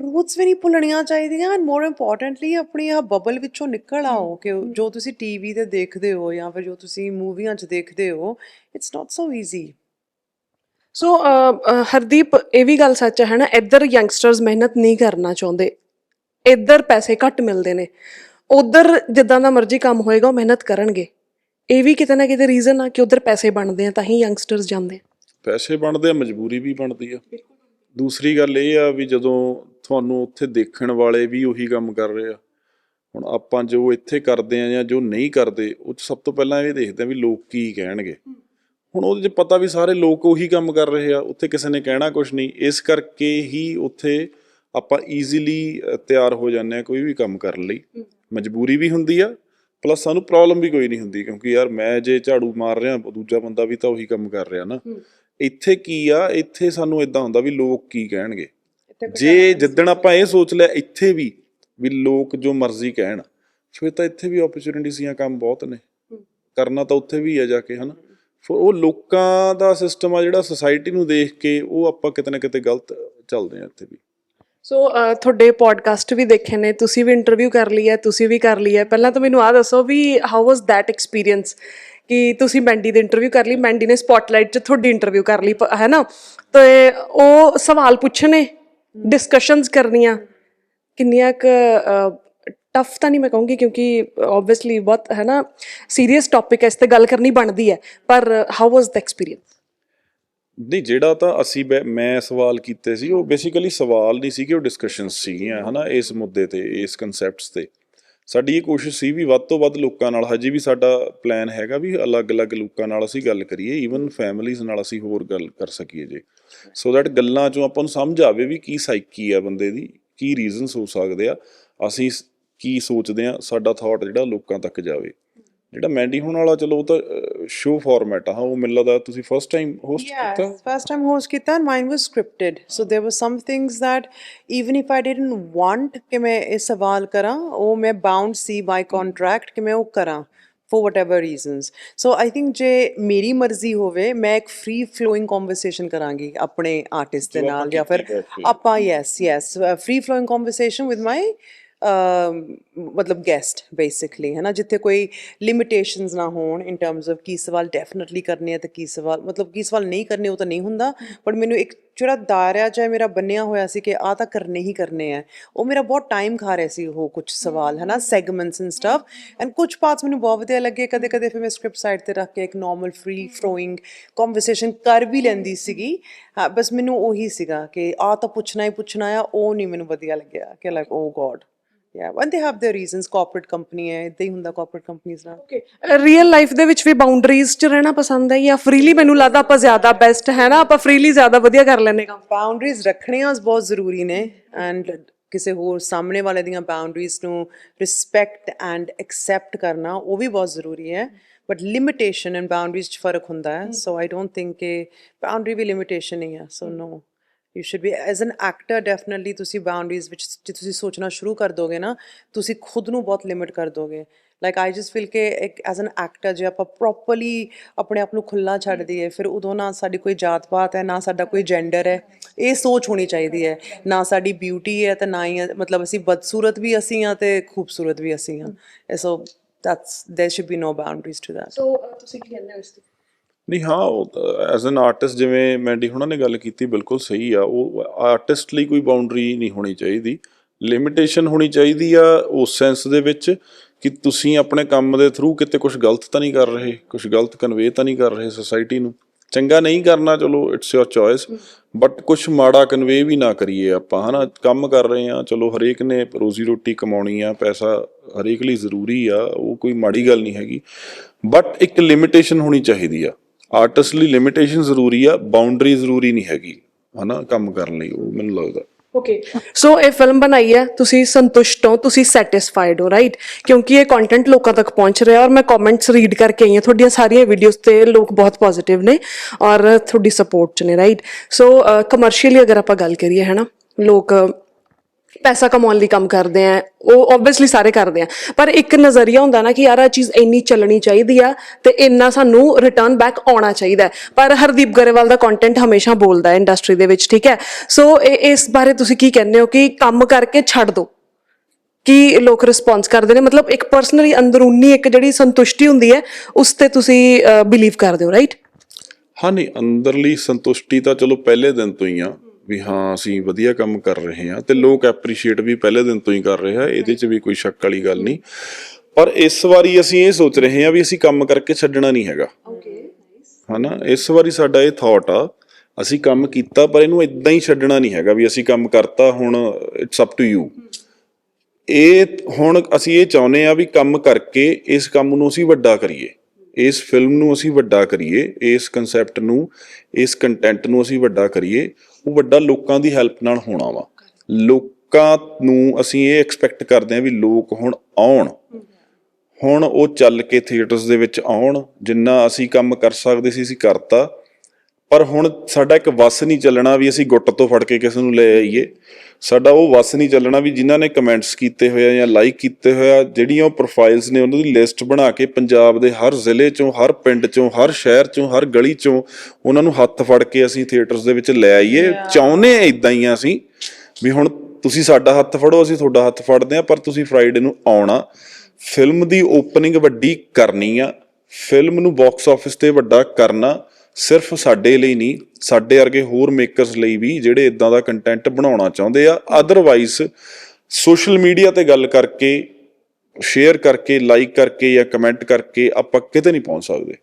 ਰੂਟਸ ਵੀ ਨਹੀਂ ਭੁੱਲਣੀਆਂ ਚਾਹੀਦੀਆਂ। ਐਂਡ ਮੋਰ ਇੰਪੋਰਟੈਂਟਲੀ ਆਪਣੀ ਆ ਬਬਲ ਵਿੱਚੋਂ ਨਿਕਲ ਆਓ ਕਿ ਜੋ ਤੁਸੀਂ ਟੀਵੀ ਤੇ ਦੇਖਦੇ ਹੋ ਜਾਂ ਫਿਰ ਜੋ ਤੁਸੀਂ ਮੂਵੀਆਂ 'ਚ ਦੇਖਦੇ ਹੋ it's not so easy so Hardeep ਇਹ ਵੀ ਗੱਲ ਸੱਚ ਹੈ ਨਾ ਇੱਧਰ ਯੰਗਸਟਰਸ ਮਿਹਨਤ ਨਹੀਂ ਕਰਨਾ ਚਾਹੁੰਦੇ। ਇੱਧਰ ਪੈਸੇ ਘੱਟ ਮਿਲਦੇ ਨੇ। ਉਧਰ ਜਿੱਦਾਂ ਦਾ ਮਰਜ਼ੀ ਕੰਮ ਹੋਏਗਾ ਉਹ ਮਿਹਨਤ ਕਰਨਗੇ। ਇਹ ਵੀ ਕਿਤੇ ਨਾ ਕਿਤੇ ਰੀਜ਼ਨ ਆ ਕਿ ਉਧਰ ਪੈਸੇ ਬਣਦੇ ਆ ਤਾਂ ਹੀ ਯੰਗਸਟਰਸ ਜਾਂਦੇ ਆ। ਪੈਸੇ ਬਣਦੇ ਆ, ਮਜਬੂਰੀ ਵੀ ਬਣਦੀ ਆ। ਦੂਸਰੀ ਗੱਲ ਇਹ ਆ ਵੀ ਜਦੋਂ ਤੁਹਾਨੂੰ ਉੱਥੇ ਦੇਖਣ ਵਾਲੇ ਵੀ ਉਹੀ ਕੰਮ ਕਰ ਰਹੇ ਆ, ਹੁਣ ਆਪਾਂ ਜੋ ਇੱਥੇ ਕਰਦੇ ਆ ਜਾਂ ਜੋ ਨਹੀਂ ਕਰਦੇ, ਉਹ ਸਭ ਤੋਂ ਪਹਿਲਾਂ ਇਹ ਦੇਖਦੇ ਆ ਵੀ ਲੋਕ ਕੀ ਕਹਿਣਗੇ। ਹੁਣ ਉਹਦੇ 'ਚ ਪਤਾ ਵੀ ਸਾਰੇ ਲੋਕ ਉਹੀ ਕੰਮ ਕਰ ਰਹੇ ਆ, ਉੱਥੇ ਕਿਸੇ ਨੇ ਕਹਿਣਾ ਕੁਝ ਨਹੀਂ, ਇਸ ਕਰਕੇ ਹੀ ਉੱਥੇ ਆਪਾਂ ਈਜ਼ੀਲੀ ਤਿਆਰ ਹੋ ਜਾਂਦੇ ਆ ਕੋਈ ਵੀ ਕੰਮ ਕਰਨ ਲਈ। ਮਜਬੂਰੀ ਵੀ ਹੁੰਦੀ ਆ ਪਲੱਸ ਸਾਨੂੰ ਪ੍ਰੋਬਲਮ ਵੀ ਕੋਈ ਨਹੀਂ ਹੁੰਦੀ ਕਿਉਂਕਿ ਯਾਰ ਮੈਂ ਜੇ ਝਾੜੂ ਮਾਰ ਰਿਹਾ ਦੂਜਾ ਬੰਦਾ ਵੀ ਤਾਂ ਉਹੀ ਕੰਮ ਕਰ ਰਿਹਾ ਨਾ। ਇੱਥੇ ਕੀ ਆ ਇੱਥੇ ਸਾਨੂੰ ਇਦਾਂ ਹੁੰਦਾ ਵੀ ਲੋਕ ਕੀ ਕਹਿਣਗੇ। ਜੇ ਜਿੱਦਣ ਆਪਾਂ ਇਹ ਸੋਚ ਲਿਆ ਇੱਥੇ ਵੀ ਵੀ ਲੋਕ ਜੋ ਮਰਜ਼ੀ ਕਹਿਣ ਫਿਰ ਤਾਂ ਇੱਥੇ ਵੀ ਆਂ ਕੰਮ ਬਹੁਤ ਨੇ। ਕਰਨਾ ਤਾਂ ਉੱਥੇ ਵੀ ਆ ਜਾ ਕੇ ਹਨਾ। ਫਿਰ ਉਹ ਲੋਕਾਂ ਦਾ ਸਿਸਟਮ ਆ ਜਿਹੜਾ ਸੋਸਾਇਟੀ ਨੂੰ ਦੇਖ ਕੇ ਉਹ ਆਪਾਂ ਕਿਤੇ ਨਾ ਕਿਤੇ ਗਲਤ ਚੱਲਦੇ ਆ ਇੱਥੇ ਵੀ। ਸੋ ਤੁਹਾਡੇ ਪੋਡਕਾਸਟ ਵੀ ਦੇਖੇ ਨੇ, ਤੁਸੀਂ ਵੀ ਇੰਟਰਵਿਊ ਕਰ ਲਈ ਹੈ, ਤੁਸੀਂ ਵੀ ਕਰ ਲਈ ਹੈ। ਪਹਿਲਾਂ ਤਾਂ ਮੈਨੂੰ ਆ ਦੱਸੋ ਵੀ ਹਾਊ ਵਾਸ ਥੈਟ ਐਕਸਪੀਰੀਅੰਸ ਕਿ ਤੁਸੀਂ ਮੈਂਡੀ ਦੀ ਇੰਟਰਵਿਊ ਕਰ ਲਈ ਮੈਂਡੀ ਨੇ ਸਪੌਟਲਾਈਟ 'ਚ ਤੁਹਾਡੀ ਇੰਟਰਵਿਊ ਕਰ ਲਈ, ਪ- ਹੈ ਨਾ? ਤੇ ਉਹ ਸਵਾਲ ਪੁੱਛਣੇ ਡਿਸਕਸ਼ਨਸ ਕਰਨੀਆਂ, ਕਿੰਨੀਆਂ ਕ ਟਫ ਤਾਂ ਨਹੀਂ ਮੈਂ ਕਹੂੰਗੀ ਕਿਉਂਕਿ ਆਬਵੀਅਸਲੀ ਬਹੁਤ, ਹੈ ਨਾ ਸੀਰੀਅਸ ਟੌਪਿਕ ਹੈ, ਇਸ ਤੇ ਗੱਲ ਕਰਨੀ ਬਣਦੀ ਹੈ। ਪਰ ਹਾਊ ਵਾਸ ਦ ਐਕਸਪੀਰੀਅੰਸ ਨਹੀਂ, ਜਿਹੜਾ ਤਾਂ ਅਸੀਂ ਬੈ- ਮੈਂ ਸਵਾਲ ਕੀਤੇ ਸੀ, ਉਹ ਬੇਸਿਕਲੀ ਸਵਾਲ ਨਹੀਂ ਸੀਗੇ, ਉਹ ਡਿਸਕਸ਼ਨਸ ਸੀਗੀਆਂ, ਹਨਾ, ਇਸ ਮੁੱਦੇ ਤੇ, ਇਸ ਕਨਸੈਪਟਸ ਤੇ। ਸਾਡੀ ਇਹ ਕੋਸ਼ਿਸ਼ ਸੀ ਵੀ ਵੱਧ ਤੋਂ ਵੱਧ ਲੋਕਾਂ ਨਾਲ, ਹਜੇ ਵੀ ਸਾਡਾ ਪਲਾਨ ਹੈਗਾ ਵੀ ਅਲੱਗ-ਅਲੱਗ ਲੋਕਾਂ ਨਾਲ ਅਸੀਂ ਗੱਲ ਕਰੀਏ ਈਵਨ ਫੈਮਿਲੀਜ਼ ਨਾਲ ਅਸੀਂ ਹੋਰ ਗੱਲ ਕਰ ਸਕੀਏ ਜੇ। ਸੋ ਦੈਟ ਗੱਲਾਂ ਚੋਂ ਆਪਾਂ ਨੂੰ ਸਮਝ ਆਵੇ ਵੀ ਕੀ ਸਾਈਕੀ ਆ ਬੰਦੇ ਦੀ, ਕੀ ਰੀਜ਼ਨਸ ਹੋ ਸਕਦੇ ਆ, ਅਸੀਂ ਕੀ ਸੋਚਦੇ ਆ, ਸਾਡਾ ਥਾਟ ਜਿਹੜਾ ਲੋਕਾਂ ਤੱਕ ਜਾਵੇ। ਜਿਹੜਾ ਮੈਂਡੀ ਹੋਣ ਵਾਲਾ ਚਲੋ ਉਹ ਤਾਂ ਸ਼ੋ ਫਾਰਮੈਟ ਆ ਉਹ ਮੈਨੂੰ ਲੱਗਦਾ ਤੁਸੀਂ ਫਸਟ ਟਾਈਮ ਹੋਸਟ ਕੀਤਾ Yes, first time host ਕੀਤਾ and mine was scripted. So there were some things that even if I didn't want ਕਿ ਮੈਂ ਇਹ ਸਵਾਲ ਕਰਾਂ ਉਹ ਮੈਂ bound ਸੀ by contract ਕਿ ਮੈਂ ਉਹ ਕਰਾਂ for whatever reasons. So I think ਜੇ ਮੇਰੀ ਮਰਜ਼ੀ ਹੋਵੇ ਮੈਂ ਇੱਕ free flowing conversation ਕਰਾਂਗੀ ਆਪਣੇ ਆਰਟਿਸਟ ਦੇ ਨਾਲ ਜਾਂ ਫਿਰ। ਆਪਾਂ yes free flowing conversation with my ਅਮ, ਮਤਲਬ ਗੈਸਟ ਬੇਸਿਕਲੀ ਹੈ ਨਾ ਜਿੱਥੇ ਕੋਈ ਲਿਮਿਟੇਸ਼ਨਸ ਨਾ ਹੋਣ ਇਨ ਟਰਮਸ ਆਫ ਕੀ ਸਵਾਲ ਡੈਫੀਨਿਟਲੀ ਕਰਨੇ ਆ ਤੇ ਕੀ ਸਵਾਲ ਮਤਲਬ ਕੀ ਸਵਾਲ ਨਹੀਂ ਕਰਨੇ ਉਹ ਤਾਂ ਨਹੀਂ ਹੁੰਦਾ ਬਟ ਮੈਨੂੰ ਇੱਕ ਜਿਹੜਾ ਦਾਇਰਾ ਚਾਹੇ ਮੇਰਾ ਬੰਨਿਆ ਹੋਇਆ ਸੀ ਕਿ ਆ ਤਾਂ ਕਰਨੇ ਹੀ ਕਰਨੇ ਆ ਉਹ ਮੇਰਾ ਬਹੁਤ ਟਾਈਮ ਖਾ ਰਿਹਾ ਸੀ ਉਹ ਕੁਝ ਸਵਾਲ ਹਨਾ ਸੈਗਮੈਂਟਸ ਐਂਡ ਸਟਫ ਐਂਡ ਕੁਝ ਪਾਰਟਸ ਮੈਨੂੰ ਬਹੁਤ ਵਧੀਆ ਲੱਗੇ ਕਦੇ ਕਦੇ ਫਿਰ ਮੈਂ ਸਕ੍ਰਿਪਟ ਸਾਈਡ ਤੇ ਰੱਖ ਕੇ ਇੱਕ ਨਾਰਮਲ ਫ੍ਰੀ ਫਲੋਇੰਗ ਕਨਵਰਸੇਸ਼ਨ ਕਰ ਵੀ ਲੈਂਦੀ ਸੀਗੀ ਹਾਂ, ਬਸ ਮੈਨੂੰ ਉਹੀ ਸੀਗਾ ਕਿ ਆ ਤਾਂ ਪੁੱਛਣਾ ਹੀ ਪੁੱਛਣਾ ਆ ਉਹ ਨਹੀਂ ਮੈਨੂੰ ਵਧੀਆ ਲੱਗਿਆ ਕਿ like oh God yeah and they have their reasons. Corporate company ਹੈ ਇਦਾਂ ਹੀ ਹੁੰਦਾ corporate companies ਨਾਲ। ਓਕੇ ਰੀਅਲ ਲਾਈਫ ਦੇ ਵਿੱਚ ਵੀ ਬਾਉਂਡਰੀਜ਼ 'ਚ ਰਹਿਣਾ ਪਸੰਦ ਹੈ ਜਾਂ ਫ੍ਰੀਲੀ ਮੈਨੂੰ ਲੱਗਦਾ ਆਪਾਂ ਜ਼ਿਆਦਾ ਬੈਸਟ ਹੈ ਨਾ ਆਪਾਂ ਫ੍ਰੀਲੀ ਜ਼ਿਆਦਾ ਵਧੀਆ ਕਰ ਲੈਂਦੇ ਕੰਮ? ਬਾਉਂਡਰੀਜ਼ ਰੱਖਣੀਆਂ ਬਹੁਤ ਜ਼ਰੂਰੀ ਨੇ ਐਂਡ ਕਿਸੇ ਹੋਰ ਸਾਹਮਣੇ ਵਾਲੇ ਦੀਆਂ ਬਾਉਂਡਰੀਜ਼ ਨੂੰ ਰਿਸਪੈਕਟ ਐਂਡ ਐਕਸੈਪਟ ਕਰਨਾ ਉਹ ਵੀ ਬਹੁਤ ਜ਼ਰੂਰੀ ਹੈ। ਬਟ ਲਿਮਿਟੇਸ਼ਨ ਐਂਡ ਬਾਉਂਡਰੀਜ਼ 'ਚ ਫ਼ਰਕ ਹੁੰਦਾ ਹੈ। ਸੋ ਆਈ ਡੋਨਟ ਥਿੰਕ ਕਿ ਬਾਉਂਡਰੀ ਵੀ ਲਿਮਿਟੇਸ਼ਨ ਹੀ ਹੈ। So no you should be as an actor definitely ਤੁਸੀਂ ਬਾਉਂਡਰੀਜ਼ ਵਿੱਚ ਜੇ ਤੁਸੀਂ ਸੋਚਣਾ ਸ਼ੁਰੂ ਕਰ ਦੋਗੇ ਨਾ ਤੁਸੀਂ ਖੁਦ ਨੂੰ ਬਹੁਤ ਲਿਮਿਟ ਕਰ ਦੋਗੇ ਲਾਈਕ ਆਈ ਜਸਟ ਫੀਲ ਕਿ ਇੱਕ ਐਜ਼ ਐਨ ਐਕਟਰ ਜੇ ਆਪਾਂ ਪ੍ਰੋਪਰਲੀ ਆਪਣੇ ਆਪ ਨੂੰ ਖੁੱਲਾ ਛੱਡ ਦਈਏ ਫਿਰ ਉਦੋਂ ਨਾ ਸਾਡੀ ਕੋਈ ਜਾਤ ਪਾਤ ਹੈ ਨਾ ਸਾਡਾ ਕੋਈ ਜੈਂਡਰ ਹੈ ਇਹ ਸੋਚ ਹੋਣੀ ਚਾਹੀਦੀ ਹੈ ਨਾ ਸਾਡੀ ਬਿਊਟੀ ਹੈ ਤੇ ਨਾ ਹੀ ਮਤਲਬ ਅਸੀਂ ਬਦਸੂਰਤ ਵੀ ਅਸੀਂ ਹਾਂ ਤੇ ਖੂਬਸੂਰਤ ਵੀ ਅਸੀਂ ਹਾਂ so that's there should be no boundaries to that so ਤੁਸੀਂ ਕੀ ਕਹਿੰਦੇ ਹੋ ਇਸ ਤੇ ਨਹੀਂ ਹਾਂ ਐਜ਼ ਐਨ ਆਰਟਿਸਟ ਜਿਵੇਂ ਮੈਂਡੀ ਹੁਣਾਂ ਨੇ ਗੱਲ ਕੀਤੀ, ਬਿਲਕੁਲ ਸਹੀ ਆ। ਉਹ ਆਰਟਿਸਟ ਲਈ ਕੋਈ ਬਾਉਂਡਰੀ ਨਹੀਂ ਹੋਣੀ ਚਾਹੀਦੀ। ਲਿਮਿਟੇਸ਼ਨ ਹੋਣੀ ਚਾਹੀਦੀ ਆ ਉਸ ਸੈਂਸ ਦੇ ਵਿੱਚ ਕਿ ਤੁਸੀਂ ਆਪਣੇ ਕੰਮ ਦੇ ਥਰੂ ਕਿਤੇ ਕੁਝ ਗਲਤ ਤਾਂ ਨਹੀਂ ਕਰ ਰਹੇ ਕੁਝ ਗਲਤ ਕਨਵੇ ਤਾਂ ਨਹੀਂ ਕਰ ਰਹੇ ਸੋਸਾਇਟੀ ਨੂੰ। ਚੰਗਾ ਨਹੀਂ ਕਰਨਾ, ਚਲੋ ਇਟਸ ਯੋਰ ਚੋਇਸ ਬਟ ਕੁਝ ਮਾੜਾ ਕਨਵੇ ਵੀ ਨਾ ਕਰੀਏ ਆਪਾਂ, ਹਨਾ? ਕੰਮ ਕਰ ਰਹੇ ਆ, ਚਲੋ, ਹਰੇਕ ਨੇ ਰੋਜ਼ੀ ਰੋਟੀ ਕਮਾਉਣੀ ਆ, ਪੈਸਾ ਹਰੇਕ ਲਈ ਜ਼ਰੂਰੀ ਆ, ਉਹ ਕੋਈ ਮਾੜੀ ਗੱਲ ਨਹੀਂ ਹੈਗੀ ਬਟ ਇੱਕ ਲਿਮਿਟੇਸ਼ਨ ਹੋਣੀ ਚਾਹੀਦੀ ਆ। ਆਰਟਿਸਟ ਲਈ ਲਿਮਿਟੇਸ਼ਨ ਜ਼ਰੂਰੀ ਆ ਬਾਉਂਡਰੀ ਜ਼ਰੂਰੀ ਨਹੀਂ ਹੈਗੀ ਹਨਾ ਕੰਮ ਕਰਨ ਲਈ ਉਹ ਮੈਨੂੰ ਲੱਗਦਾ ਓਕੇ ਸੋ ਇਹ ਫਿਲਮ ਬਣਾਈ ਹੈ ਤੁਸੀਂ ਸੰਤੁਸ਼ਟ ਹੋ ਤੁਸੀਂ ਸੈਟੀਸਫਾਈਡ ਹੋ ਰਾਈਟ ਕਿਉਂਕਿ ਇਹ ਕੰਟੈਂਟ ਲੋਕਾਂ ਤੱਕ ਪਹੁੰਚ ਰਿਹਾ ਔਰ ਮੈਂ ਕਮੈਂਟਸ ਰੀਡ ਕਰਕੇ ਆਈ ਹਾਂ ਤੁਹਾਡੀਆਂ ਸਾਰੀਆਂ ਵੀਡੀਓਜ਼ ਤੇ ਲੋਕ ਬਹੁਤ ਪੋਜ਼ਿਟਿਵ ਨੇ ਔਰ ਤੁਹਾਡੀ ਸਪੋਰਟ ਚ ਨੇ ਰਾਈਟ ਸੋ ਕਮਰਸ਼ੀਅਲੀ ਅਗਰ ਆਪਾਂ ਗੱਲ ਕਰੀਏ ਹੈ ਨਾ ਲੋਕ ਪੈਸਾ ਕਮਾਉਣ ਲਈ ਕੰਮ ਕਰਦੇ ਆ, ਉਹ ਆਬਵੀਅਸਲੀ ਸਾਰੇ ਕਰਦੇ ਆ। ਪਰ ਇੱਕ ਨਜ਼ਰੀਆ ਹੁੰਦਾ ਨਾ ਕਿ ਯਾਰ ਇਹ ਚੀਜ਼ ਇੰਨੀ ਚੱਲਣੀ ਚਾਹੀਦੀ ਆ ਤੇ ਇੰਨਾ ਸਾਨੂੰ ਰਿਟਰਨ ਬੈਕ ਆਉਣਾ ਚਾਹੀਦਾ ਹੈ। ਪਰ ਹਰਦੀਪ ਗਰੇਵਾਲ ਦਾ ਕੰਟੈਂਟ ਹਮੇਸ਼ਾ ਬੋਲਦਾ ਹੈ ਇੰਡਸਟਰੀ ਦੇ ਵਿੱਚ, ਠੀਕ ਹੈ? ਸੋ ਇਹ, ਇਸ ਬਾਰੇ ਤੁਸੀਂ ਕੀ ਕਹਿੰਦੇ ਹੋ ਕਿ ਕੰਮ ਕਰਕੇ ਛੱਡ ਦਿਓ ਕੀ ਲੋਕ ਰਿਸਪੌਂਸ ਕਰਦੇ ਨੇ? ਮਤਲਬ ਇੱਕ ਪਰਸਨਲੀ ਅੰਦਰੂਨੀ ਇੱਕ ਜਿਹੜੀ ਸੰਤੁਸ਼ਟੀ ਹੁੰਦੀ ਹੈ, ਉਸ ਤੇ ਤੁਸੀਂ ਬਿਲੀਵ ਕਰਦੇ ਹੋ ਰਾਈਟ ਹਾਂ, ਨਹੀਂ, ਅੰਦਰਲੀ ਸੰਤੁਸ਼ਟੀ ਤਾਂ ਚਲੋ ਪਹਿਲੇ ਦਿਨ ਤੋਂ ਹੀ ਆ। ਵੀ ਹਾਂ ਅਸੀਂ ਵਧੀਆ ਕੰਮ ਕਰ ਰਹੇ ਹਾਂ ਤੇ ਲੋਕ ਐਪਰੀਸ਼ੀਏਟ ਵੀ ਪਹਿਲੇ ਦਿਨ ਤੋਂ ਹੀ ਕਰ ਰਹੇ ਆ ਇਹਦੇ 'ਚ ਵੀ ਕੋਈ ਸ਼ੱਕ ਵਾਲੀ ਗੱਲ ਨਹੀਂ। ਪਰ ਇਸ ਵਾਰੀ ਅਸੀਂ ਇਹ ਸੋਚ ਰਹੇ ਹਾਂ ਵੀ ਅਸੀਂ ਕੰਮ ਕਰਕੇ ਛੱਡਣਾ ਨਹੀਂ ਹੈਗਾ। ਹਨਾ? ਇਸ ਵਾਰੀ ਸਾਡਾ ਇਹ ਥਾਟ ਆ ਅਸੀਂ ਕੰਮ ਕੀਤਾ ਪਰ ਇਹਨੂੰ ਇਦਾਂ ਹੀ ਛੱਡਣਾ ਨਹੀਂ ਹੈਗਾ ਵੀ ਅਸੀਂ ਕੰਮ ਕਰਤਾ ਹੁਣ ਇਟਸ ਅਪ ਟੂ ਯੂ ਇਹ ਹੁਣ ਅਸੀਂ ਇਹ ਚਾਹੁੰਦੇ ਆ ਵੀ ਕੰਮ ਕਰਕੇ ਇਸ ਕੰਮ ਨੂੰ ਅਸੀਂ ਵੱਡਾ ਕਰੀਏ। ਇਸ ਫਿਲਮ ਨੂੰ ਅਸੀਂ ਵੱਡਾ ਕਰੀਏ, ਇਸ ਕਨਸੈਪਟ ਨੂੰ, ਇਸ ਕੰਟੈਂਟ ਨੂੰ ਅਸੀਂ ਵੱਡਾ ਕਰੀਏ, ਉਹ ਵੱਡਾ ਲੋਕਾਂ ਦੀ ਹੈਲਪ ਨਾਲ ਹੋਣਾ ਵਾ। ਲੋਕਾਂ ਨੂੰ ਅਸੀਂ ਇਹ ਐਕਸਪੈਕਟ ਕਰਦੇ ਆ ਵੀ ਲੋਕ ਹੁਣ ਆਉਣ। ਹੁਣ ਉਹ ਚੱਲ ਕੇ ਥੀਏਟਰਸ ਦੇ ਵਿੱਚ ਆਉਣ, ਜਿੰਨਾ ਅਸੀਂ ਕੰਮ ਕਰ ਸਕਦੇ ਸੀ, ਅਸੀਂ ਕਰਤਾ। ਪਰ ਹੁਣ ਸਾਡਾ ਇੱਕ ਵਸ ਨਹੀਂ ਚੱਲਣਾ ਵੀ ਅਸੀਂ ਗੁੱਟ ਤੋਂ ਫੜ ਕੇ ਕਿਸੇ ਨੂੰ ਲੈ ਆਈਏ। ਸਾਡਾ ਉਹ ਵਸ ਨਹੀਂ ਚੱਲਣਾ ਵੀ ਜਿਨ੍ਹਾਂ ਨੇ ਕਮੈਂਟਸ ਕੀਤੇ ਹੋਏ ਆ ਜਾਂ ਲਾਈਕ ਕੀਤੇ ਹੋਇਆ ਜਿਹੜੀਆਂ ਉਹ ਪ੍ਰੋਫਾਈਲਸ ਨੇ ਉਹਨਾਂ ਦੀ ਲਿਸਟ ਬਣਾ ਕੇ ਪੰਜਾਬ ਦੇ ਹਰ ਜ਼ਿਲ੍ਹੇ ਚੋਂ ਹਰ ਪਿੰਡ ਚੋਂ ਹਰ ਸ਼ਹਿਰ ਚੋਂ ਹਰ ਗਲੀ ਚੋਂ ਉਹਨਾਂ ਨੂੰ ਹੱਥ ਫੜ ਕੇ ਅਸੀਂ ਥੀਏਟਰਸ ਦੇ ਵਿੱਚ ਲੈ ਆਈਏ। ਚਾਹੁੰਦੇ ਆ ਇਦਾਂ ਹੀ ਆ ਅਸੀਂ ਵੀ ਹੁਣ ਤੁਸੀਂ ਸਾਡਾ ਹੱਥ ਫੜੋ ਅਸੀਂ ਤੁਹਾਡਾ ਹੱਥ ਫੜਦੇ ਆ ਪਰ ਤੁਸੀਂ ਫਰਾਈਡੇ ਨੂੰ ਆਉਣਾ। ਫਿਲਮ ਦੀ ਓਪਨਿੰਗ ਵੱਡੀ ਕਰਨੀ ਆ ਫਿਲਮ ਨੂੰ ਬਾਕਸ ਆਫਿਸ ਤੇ ਵੱਡਾ ਕਰਨਾ। ਸਿਰਫ ਸਾਡੇ ਲਈ ਨਹੀਂ, ਸਾਡੇ ਵਰਗੇ ਹੋਰ ਮੇਕਰਸ ਲਈ ਵੀ ਜਿਹੜੇ ਇਦਾਂ ਦਾ ਕੰਟੈਂਟ ਬਣਾਉਣਾ ਚਾਹੁੰਦੇ ਆ। ਅਦਰਵਾਈਜ਼ ਸੋਸ਼ਲ ਮੀਡੀਆ ਤੇ ਗੱਲ ਕਰਕੇ ਸ਼ੇਅਰ ਕਰਕੇ ਲਾਈਕ ਕਰਕੇ ਜਾਂ ਕਮੈਂਟ ਕਰਕੇ ਆਪਾਂ ਕਿਤੇ ਨਹੀਂ ਪਹੁੰਚ ਸਕਦੇ।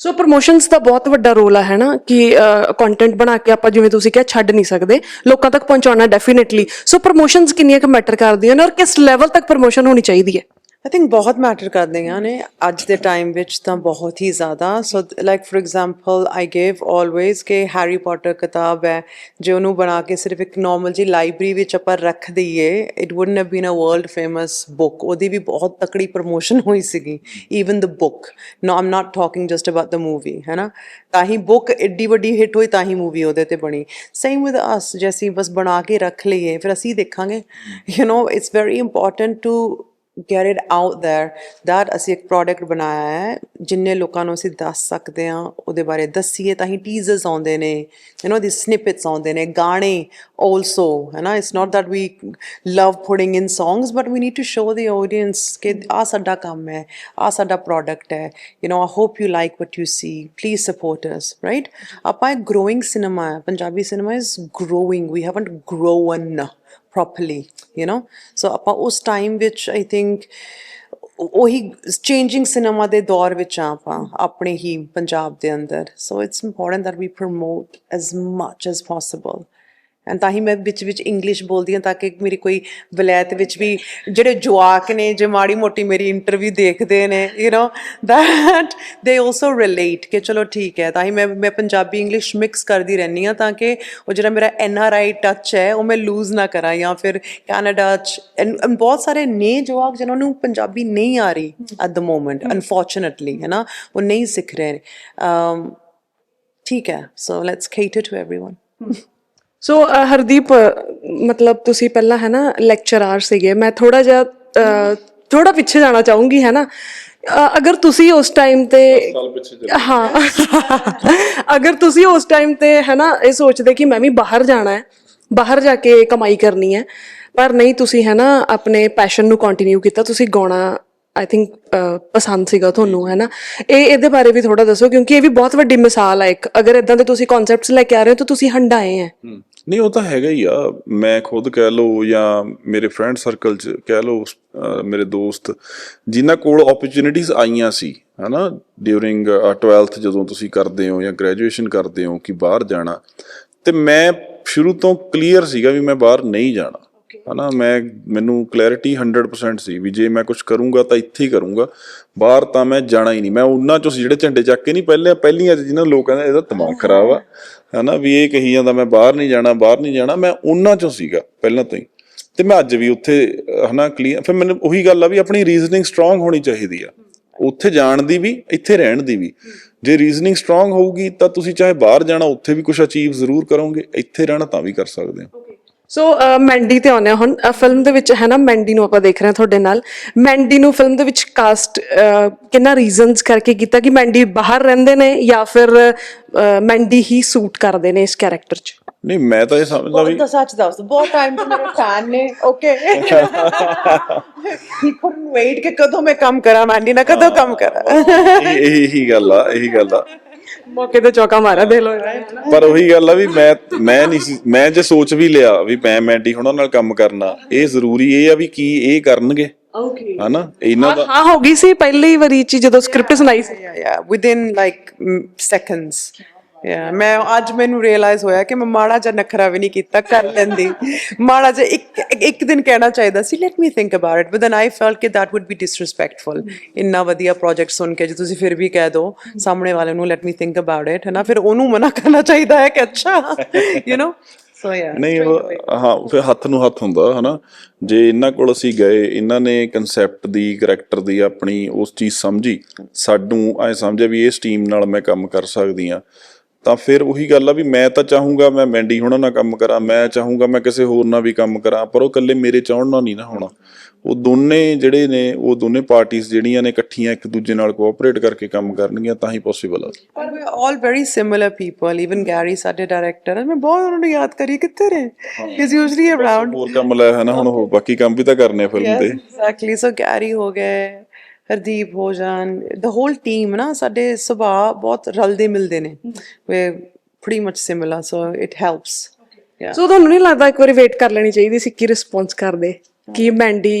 ਸੋ ਪ੍ਰੋਮੋਸ਼ਨਸ ਦਾ ਬਹੁਤ ਵੱਡਾ ਰੋਲ ਆ, ਹੈ ਨਾ? ਕਿ ਕੰਟੈਂਟ ਬਣਾ ਕੇ ਆਪਾਂ, ਜਿਵੇਂ ਤੁਸੀਂ ਕਿਹਾ, ਛੱਡ ਨਹੀਂ ਸਕਦੇ। ਲੋਕਾਂ ਤੱਕ ਪਹੁੰਚਾਉਣਾ ਡੈਫੀਨਿਟਲੀ ਸੋ ਪ੍ਰੋਮੋਸ਼ਨਸ ਕਿੰਨੀਆਂ ਕੁ ਮੈਟਰ ਕਰਦੀਆਂ ਨੇ ਔਰ ਕਿਸ ਲੈਵਲ ਤੱਕ ਪ੍ਰੋਮੋਸ਼ਨ ਹੋਣੀ ਚਾਹੀਦੀ ਹੈ? ਆਈ ਥਿੰਕ ਬਹੁਤ ਮੈਟਰ ਕਰਦੀਆਂ ਨੇ ਅੱਜ ਦੇ ਟਾਈਮ ਵਿੱਚ ਤਾਂ ਬਹੁਤ ਹੀ ਜ਼ਿਆਦਾ so like for example I gave always ਕਿ ਹੈਰੀ ਪੋਟਰ ਕਿਤਾਬ ਹੈ ਜੇ ਉਹਨੂੰ ਬਣਾ ਕੇ ਸਿਰਫ ਇੱਕ ਨਾਰਮਲ ਜੀ ਲਾਇਬ੍ਰੇਰੀ ਵਿੱਚ ਆਪਾਂ ਰੱਖ ਦਈਏ it wouldn't have been a world famous book ਉਹਦੀ ਵੀ ਬਹੁਤ ਤਕੜੀ ਪ੍ਰੋਮੋਸ਼ਨ ਹੋਈ ਸੀਗੀ even the book no I'm not talking just about the movie ਹੈਨਾ ਤਾਂ ਹੀ ਬੁੱਕ ਐਡੀ ਵੱਡੀ ਹਿੱਟ ਹੋਈ ਤਾਂ ਹੀ ਮੂਵੀ ਉਹਦੇ ਤੇ ਬਣੀ ਸੇਮ ਵਿਦ ਅਸ ਜੈਸੀ ਬਸ ਬਣਾ ਕੇ ਰੱਖ ਲਈਏ ਫਿਰ ਅਸੀਂ ਦੇਖਾਂਗੇ you know it's very important to get it out there that ਅਸੀਂ ਇੱਕ ਪ੍ਰੋਡਕਟ ਬਣਾਇਆ ਹੈ ਜਿੰਨੇ ਲੋਕਾਂ ਨੂੰ ਅਸੀਂ ਦੱਸ ਸਕਦੇ ਹਾਂ ਉਹਦੇ ਬਾਰੇ ਦੱਸੀਏ ਤਾਂ ਹੀ ਟੀਜ਼ਰਸ ਆਉਂਦੇ ਨੇ ਯੂ نو ਦੀ ਸਨਿਪਟਸ ਆਉਂਦੇ ਨੇ ਗਾਣੇ ਆਲਸੋ ਹੈ ਨਾ it's not that we love putting in songs but we need to show the audience ਕਿ ਆ ਸਾਡਾ ਕੰਮ ਹੈ ਆ ਸਾਡਾ ਪ੍ਰੋਡਕਟ ਹੈ you know I hope you like what you see please support us right ਆਪਾਂ ਇੱਕ growing cinema ਹੈ Punjabi cinema is growing we haven't grown properly you know so ਆਪਾਂ ਉਸ ਟਾਈਮ ਵਿੱਚ ਆਈ ਥਿੰਕ ਉਹੀ ਚੇਂਜਿੰਗ ਸਿਨੇਮਾ ਦੇ ਦੌਰ ਵਿੱਚ ਆ ਆਪਾਂ ਆਪਣੇ ਹੀ ਪੰਜਾਬ ਦੇ ਅੰਦਰ so it's important that we promote as much as possible ਤਾਂ ਹੀ ਮੈਂ ਵਿੱਚ ਵਿੱਚ ਇੰਗਲਿਸ਼ ਬੋਲਦੀ ਹਾਂ ਤਾਂ ਕਿ ਮੇਰੀ ਕੋਈ ਵਲੈਤ ਵਿੱਚ ਵੀ ਜਿਹੜੇ ਜਵਾਕ ਨੇ ਜੇ ਮਾੜੀ ਮੋਟੀ ਮੇਰੀ ਇੰਟਰਵਿਊ ਦੇਖਦੇ ਨੇ you know that they also relate ਕਿ ਚਲੋ ਠੀਕ ਹੈ ਤਾਂ ਹੀ ਮੈਂ ਮੈਂ ਪੰਜਾਬੀ ਇੰਗਲਿਸ਼ ਮਿਕਸ ਕਰਦੀ ਰਹਿੰਦੀ ਹਾਂ ਤਾਂ ਕਿ ਉਹ ਜਿਹੜਾ ਮੇਰਾ ਐਨ ਆਰ ਆਈ ਟੱਚ ਹੈ ਉਹ ਮੈਂ ਲੂਜ਼ ਨਾ ਕਰਾਂ ਜਾਂ ਫਿਰ ਕੈਨੇਡਾ ਚ and- and ਬਹੁਤ ਸਾਰੇ ਨੇ ਜਵਾਕ ਜਿਨ੍ਹਾਂ ਨੂੰ ਪੰਜਾਬੀ ਨਹੀਂ ਆ ਰਹੀ ਐਟ ਦ ਮੋਮੈਂਟ ਅਨਫੋਰਚੂਨੇਟਲੀ ਹੈ ਨਾ ਉਹ ਨਹੀਂ ਸਿੱਖ ਰਹੇ ਅਮ ਠੀਕ ਹੈ so let's cater to everyone so Hardeep ਮਤਲਬ ਤੁਸੀਂ ਪਹਿਲਾਂ ਹੈ ਨਾ ਲੈਕਚਰਰ ਸੀਗੇ ਮੈਂ ਥੋੜਾ ਜਿਹਾ ਥੋੜਾ ਪਿੱਛੇ ਜਾਣਾ ਚਾਹੂੰਗੀ ਹੈ ਨਾ ਅਗਰ ਤੁਸੀਂ ਉਸ ਟਾਈਮ ਤੇ ਹਾਂ ਅਗਰ ਤੁਸੀਂ ਉਸ ਟਾਈਮ ਤੇ ਹੈ ਨਾ ਇਹ ਸੋਚਦੇ ਕਿ ਮੈਂ ਵੀ ਬਾਹਰ ਜਾਣਾ ਹੈ ਬਾਹਰ ਜਾ ਕੇ ਕਮਾਈ ਕਰਨੀ ਹੈ ਪਰ ਨਹੀਂ ਤੁਸੀਂ ਹੈ ਨਾ ਆਪਣੇ ਪੈਸ਼ਨ ਨੂੰ ਕੰਟੀਨਿਊ ਕੀਤਾ ਤੁਸੀਂ ਗਾਉਣਾ ਆਈ ਥਿੰਕ ਪਸੰਦ ਸੀਗਾ ਤੁਹਾਨੂੰ ਹੈ ਨਾ ਇਹ ਇਹਦੇ ਬਾਰੇ ਵੀ ਥੋੜਾ ਦੱਸੋ ਕਿਉਂਕਿ ਇਹ ਵੀ ਬਹੁਤ ਵੱਡੀ ਮਿਸਾਲ ਹੈ ਇੱਕ। ਅਗਰ ਇਦਾਂ ਦੇ ਤੁਸੀਂ ਕਨਸੈਪਟਸ ਲੈ ਕੇ ਆ ਰਹੇ ਹੋ ਤਾਂ ਤੁਸੀਂ ਹੰਡਾਏ ਹੈ। ਨਹੀਂ, ਉਹ ਤਾਂ ਹੈਗਾ ਹੀ ਆ। ਮੈਂ ਖੁਦ ਕਹਿ ਲਓ ਜਾਂ ਮੇਰੇ ਫਰੈਂਡ ਸਰਕਲ 'ਚ ਕਹਿ ਲਓ ਮੇਰੇ ਦੋਸਤ, ਜਿਨ੍ਹਾਂ ਕੋਲ ਓਪਰਚ्युनिटीज ਆਈਆਂ ਸੀ, ਹਨਾ? ਡਿਊਰਿੰਗ 12th ਜਦੋਂ ਤੁਸੀਂ ਕਰਦੇ ਹੋ ਜਾਂ ਗ੍ਰੈਜੂਏਸ਼ਨ ਕਰਦੇ ਹੋ ਕਿ ਬਾਹਰ ਜਾਣਾ, ਤੇ ਮੈਂ ਸ਼ੁਰੂ ਤੋਂ ਕਲੀਅਰ ਸੀਗਾ ਵੀ ਮੈਂ ਬਾਹਰ ਨਹੀਂ ਜਾਣਾ। ਹਨਾ ਮੈਂ ਮੈਨੂੰ ਕਲੈਰਿਟੀ 100% ਸੀ ਵੀ ਜੇ ਮੈਂ ਕੁਝ ਕਰੂੰਗਾ ਤਾਂ ਇੱਥੇ ਹੀ ਕਰੂੰਗਾ। ਬਾਹਰ ਤਾਂ ਮੈਂ ਜਾਣਾ ਹੀ ਨਹੀਂ। ਮੈਂ ਉਹਨਾਂ ਚੋਂ ਸੀ ਜਿਹੜੇ ਝੰਡੇ ਚੱਕ ਕੇ ਨਹੀਂ ਪਹਿਲੇ ਪਹਿਲੀਆਂ 'ਚ ਜਿਨ੍ਹਾਂ ਲੋਕਾਂ ਦਾ ਇਹਦਾ ਦਿਮਾਗ ਖਰਾਬ ਆ ਹਨਾ ਵੀ ਇਹ ਕਹੀ ਜਾਂਦਾ ਮੈਂ ਬਾਹਰ ਨਹੀਂ ਜਾਣਾ ਬਾਹਰ ਨਹੀਂ ਜਾਣਾ। ਮੈਂ ਉਹਨਾਂ ਚੋਂ ਸੀਗਾ ਪਹਿਲਾਂ ਤੋਂ ਹੀ। ਤੇ ਮੈਂ ਅੱਜ ਵੀ ਉੱਥੇ ਅਹ, ਹਨਾ ਕਲੀਅਰ ਫਿਰ ਮੈਨੂੰ ਉਹੀ ਗੱਲ ਆ ਵੀ ਆਪਣੀ ਰੀਜ਼ਨਿੰਗ ਸਟਰੋਂਗ ਹੋਣੀ ਚਾਹੀਦੀ ਆ। ਉੱਥੇ ਜਾਣ ਦੀ ਵੀ ਇੱਥੇ ਰਹਿਣ ਦੀ ਵੀ। ਜੇ ਰੀਜ਼ਨਿੰਗ ਸਟਰੋਂਗ ਹੋਊਗੀ ਤਾਂ ਤੁਸੀਂ ਚਾਹੇ ਬਾਹਰ ਜਾਣਾ ਉੱਥੇ ਵੀ ਕੁਝ ਅਚੀਵ ਜ਼ਰੂਰ ਕਰੋਗੇ। ਇੱਥੇ ਰਹਿਣਾ ਤਾਂ ਵੀ ਕਰ ਸਕਦੇ ਹੋ। ਸੋ ਮੈਂਡੀ ਤੇ ਆਉਂਦੇ ਹਾਂ ਹੁਣ। ਫਿਲਮ ਦੇ ਵਿੱਚ ਹੈ ਨਾ ਮੈਂਡੀ ਨੂੰ ਆਪਾਂ ਦੇਖ ਰਹੇ ਹਾਂ ਤੁਹਾਡੇ ਨਾਲ। ਮੈਂਡੀ ਨੂੰ ਫਿਲਮ ਦੇ ਵਿੱਚ ਕਾਸਟ ਕਿੰਨਾ ਰੀਜ਼ਨਸ ਕਰਕੇ ਕੀਤਾ ਕਿ ਮੈਂਡੀ ਬਾਹਰ ਰਹਿੰਦੇ ਨੇ ਜਾਂ ਫਿਰ ਮੈਂਡੀ ਹੀ ਸੂਟ ਕਰਦੇ ਨੇ ਇਸ ਕੈਰੈਕਟਰ 'ਚ? ਨਹੀਂ ਮੈਂ ਤਾਂ ਇਹ ਸਮਝਦਾ ਵੀ ਤਾਂ ਸੱਚ ਦੱਸ ਬਹੁਤ ਟਾਈਮ ਤੋਂ ਮੇਰੇ ਫੈਨ ਨੇ ਓਕੇ ਹੀ couldn't wait ਕਿ ਕਦੋਂ ਮੈਂ ਕੰਮ ਕਰਾਂ ਮੈਂਡੀ ਨਾਲ ਕਦੋਂ ਕੰਮ ਕਰਾਂ। ਇਹ ਇਹੀ ਇਹੀ ਗੱਲ ਆ ਇਹੀ ਗੱਲ ਆ। ਮੌਕੇ ਤੇ ਚੌਕਾ ਮਾਰਿਆ ਦੇ ਲੋ ਪਰ ਉਹੀ ਗੱਲ ਆ ਵੀ ਮੈਂ ਮੈਂ ਨਹੀਂ ਸੀ ਮੈਂ ਜੇ ਸੋਚ ਵੀ ਲਿਆ ਵੀ ਮੈਂ ਮੈਂਡੀ ਹੁਣਾਂ ਨਾਲ ਕੰਮ ਕਰਨਾ ਇਹ ਜ਼ਰੂਰੀ ਇਹ ਆ ਵੀ ਕੀ ਇਹ ਕਰਨਗੇ। ਓਕੇ ਹਨਾ? ਇਹਨਾਂ ਦਾ ਹਾਂ ਹੋ ਗਈ ਸੀ ਪਹਿਲੀ ਵਾਰੀ ਚ ਜਦੋਂ ਸਕ੍ਰਿਪਟ ਸੁਣਾਈ ਸੀ। Yeah yeah within like mm, seconds yeah ਮੈਂ ਅੱਜ ਮੈਨੂੰ ਰਿਅਲਾਈਜ਼ ਹੋਇਆ ਕਿ ਮੈਂ ਮਾੜਾ ਜਿਹਾ ਨਖਰਾ ਵੀ ਨਹੀਂ ਕੀਤਾ ਕਰ ਲੈਂਦੀ। ਮਾੜਾ ਜਿਹਾ ਇੱਕ ਇੱਕ ਦਿਨ ਕਹਿਣਾ ਚਾਹੀਦਾ ਸੀ let me think about it but then I felt ਕਿ that would be disrespectful ਇੰਨਾ ਵਧੀਆ ਪ੍ਰੋਜੈਕਟ ਸੁਣ ਕੇ ਜੇ ਤੁਸੀਂ ਫਿਰ ਵੀ ਕਹਿ ਦੋ ਸਾਹਮਣੇ ਵਾਲੇ ਨੂੰ let me think about it ਹੈ ਨਾ ਫਿਰ ਉਹਨੂੰ ਮਨਾ ਕਰਨਾ ਚਾਹੀਦਾ ਹੈ ਕਿ ਅੱਛਾ ਯੂ نو ਸੋ yeah ਨਹੀਂ ਉਹ ਹਾਂ ਫਿਰ ਹੱਥ ਨੂੰ ਹੱਥ ਹੁੰਦਾ ਹਨਾ? ਜੇ ਇਹਨਾਂ ਕੋਲ ਅਸੀਂ ਗਏ ਇਹਨਾਂ ਨੇ ਕਨਸੈਪਟ ਦੀ ਕਰੈਕਟਰ ਦੀ ਆਪਣੀ ਉਸ ਚੀਜ਼ ਸਮਝੀ ਸਾਨੂੰ ਐ ਸਮਝਿਆ ਵੀ ਇਸ ਟੀਮ ਨਾਲ ਮੈਂ ਕੰਮ ਕਰ ਸਕਦੀ ਆ ਤਾਂ ਫਿਰ ਉਹੀ ਗੱਲ ਆ ਵੀ ਮੈਂ ਤਾਂ ਚਾਹੂੰਗਾ ਮੈਂ ਮੈਂਡੀ ਹੁਣਾਂ ਨਾਲ ਕੰਮ ਕਰਾਂ ਮੈਂ ਚਾਹੂੰਗਾ ਮੈਂ ਕਿਸੇ ਹੋਰ ਨਾਲ ਵੀ ਕੰਮ ਕਰਾਂ ਪਰ ਉਹ ਇਕੱਲੇ ਮੇਰੇ ਚਾਹਣ ਨਾਲ ਨਹੀਂ ਨਾ ਹੋਣਾ। ਉਹ ਦੋਨੇ ਜਿਹੜੇ ਨੇ ਉਹ ਦੋਨੇ ਪਾਰਟੀਆਂ ਜਿਹੜੀਆਂ ਨੇ ਇਕੱਠੀਆਂ ਇੱਕ ਦੂਜੇ ਨਾਲ ਕੋਆਪਰੇਟ ਕਰਕੇ ਕੰਮ ਕਰਨਗੀਆਂ ਤਾਂ ਹੀ ਪੋਸੀਬਲ ਆ। But we're all very similar people. Even Gary, ਸਾਡੇ ਡਾਇਰੈਕਟਰ ਮੈਂ ਬਹੁਤ ਉਹਨਾਂ ਨੂੰ ਯਾਦ ਕਰੀ ਕਿੱਥੇ ਨੇ? he's usually around ਹੋਰ ਕੰਮ ਲੈ ਹੈ ਨਾ ਹੁਣ ਉਹ ਬਾਕੀ ਕੰਮ ਵੀ ਤਾਂ ਕਰਨੇ ਫਿਲਮ ਦੇ ਐਗਜ਼ੈਕਟਲੀ ਸੋ ਗੈਰੀ ਹੋ ਗਏ ਹਰਦੀਪ ਹੋ ਜਾਣ ਦ ਹੋਲ ਟੀਮ ਨਾ ਸਾਡੇ ਸੁਭਾਅ ਬਹੁਤ ਰਲਦੇ ਮਿਲਦੇ ਨੇ। ਵੇ pretty much similar so it helps yeah ਸੋ ਤੁਹਾਨੂੰ ਨਹੀਂ ਲੱਗਦਾ ਇੱਕ ਵਾਰੀ ਵੇਟ ਕਰ ਲੈਣੀ ਚਾਹੀਦੀ ਸੀ ਕੀ ਰਿਸਪੌਂਸ ਕਰਦੇ ਕਿ ਮੈਂਡੀ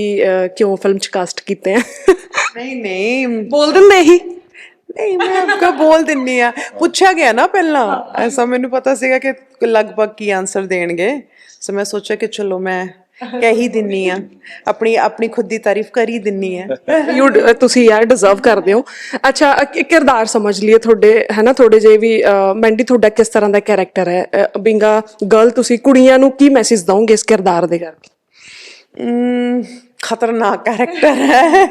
ਕਿਉਂ ਫਿਲਮ ਚ ਕਾਸਟ ਕੀਤੇ ਆ? ਨਹੀਂ ਨਹੀਂ। ਬੋਲ ਦਿੰਦੇ ਹੀ ਨਹੀਂ ਮੈਂ ਕੋ ਬੋਲ ਦਿੰਨੀ ਆ। ਪੁੱਛਿਆ ਗਿਆ ਨਾ ਪਹਿਲਾਂ ਐਸਾ ਮੈਨੂੰ ਪਤਾ ਸੀਗਾ ਕਿ ਲਗਭਗ ਕੀ ਆਨਸਰ ਦੇਣਗੇ। ਸੋ ਮੈਂ ਸੋਚਿਆ ਕਿ ਚਲੋ ਮੈਂ ਕਹਿ ਹੀ ਦਿੰਨੀ ਆ। ਆਪਣੀ ਆਪਣੀ ਖੁਦ ਦੀ ਤਾਰੀਫ ਕਰ ਦਿੰਨੀ ਆ। ਯੂ ਤੁਸੀਂ ਯਾਰ ਡਿਜ਼ਰਵ ਕਰਦੇ ਹੋ। ਅੱਛਾ ਅ- ਇੱਕ ਕਿਰਦਾਰ ਸਮਝ ਲਈਏ ਤੁਹਾਡੇ ਹੈ ਨਾ? ਥੋੜੇ ਜੇ ਵੀ ਅ, ਮੈਂਡੀ ਤੁਹਾਡਾ ਕਿਸ ਤਰ੍ਹਾਂ ਦਾ ਕੈਰੈਕਟਰ ਹੈ? ਬਿੰਗਾ ਗਰਲ ਤੁਸੀਂ ਕੁੜੀਆਂ ਨੂੰ ਕੀ ਮੈਸੇਜ ਦਵੋਗੇ ਇਸ ਕਿਰਦਾਰ ਦੇ ਕਰਕੇ? ਅਮ, ਖਤਰਨਾਕ ਕੈਰੈਕਟਰ ਹੈ।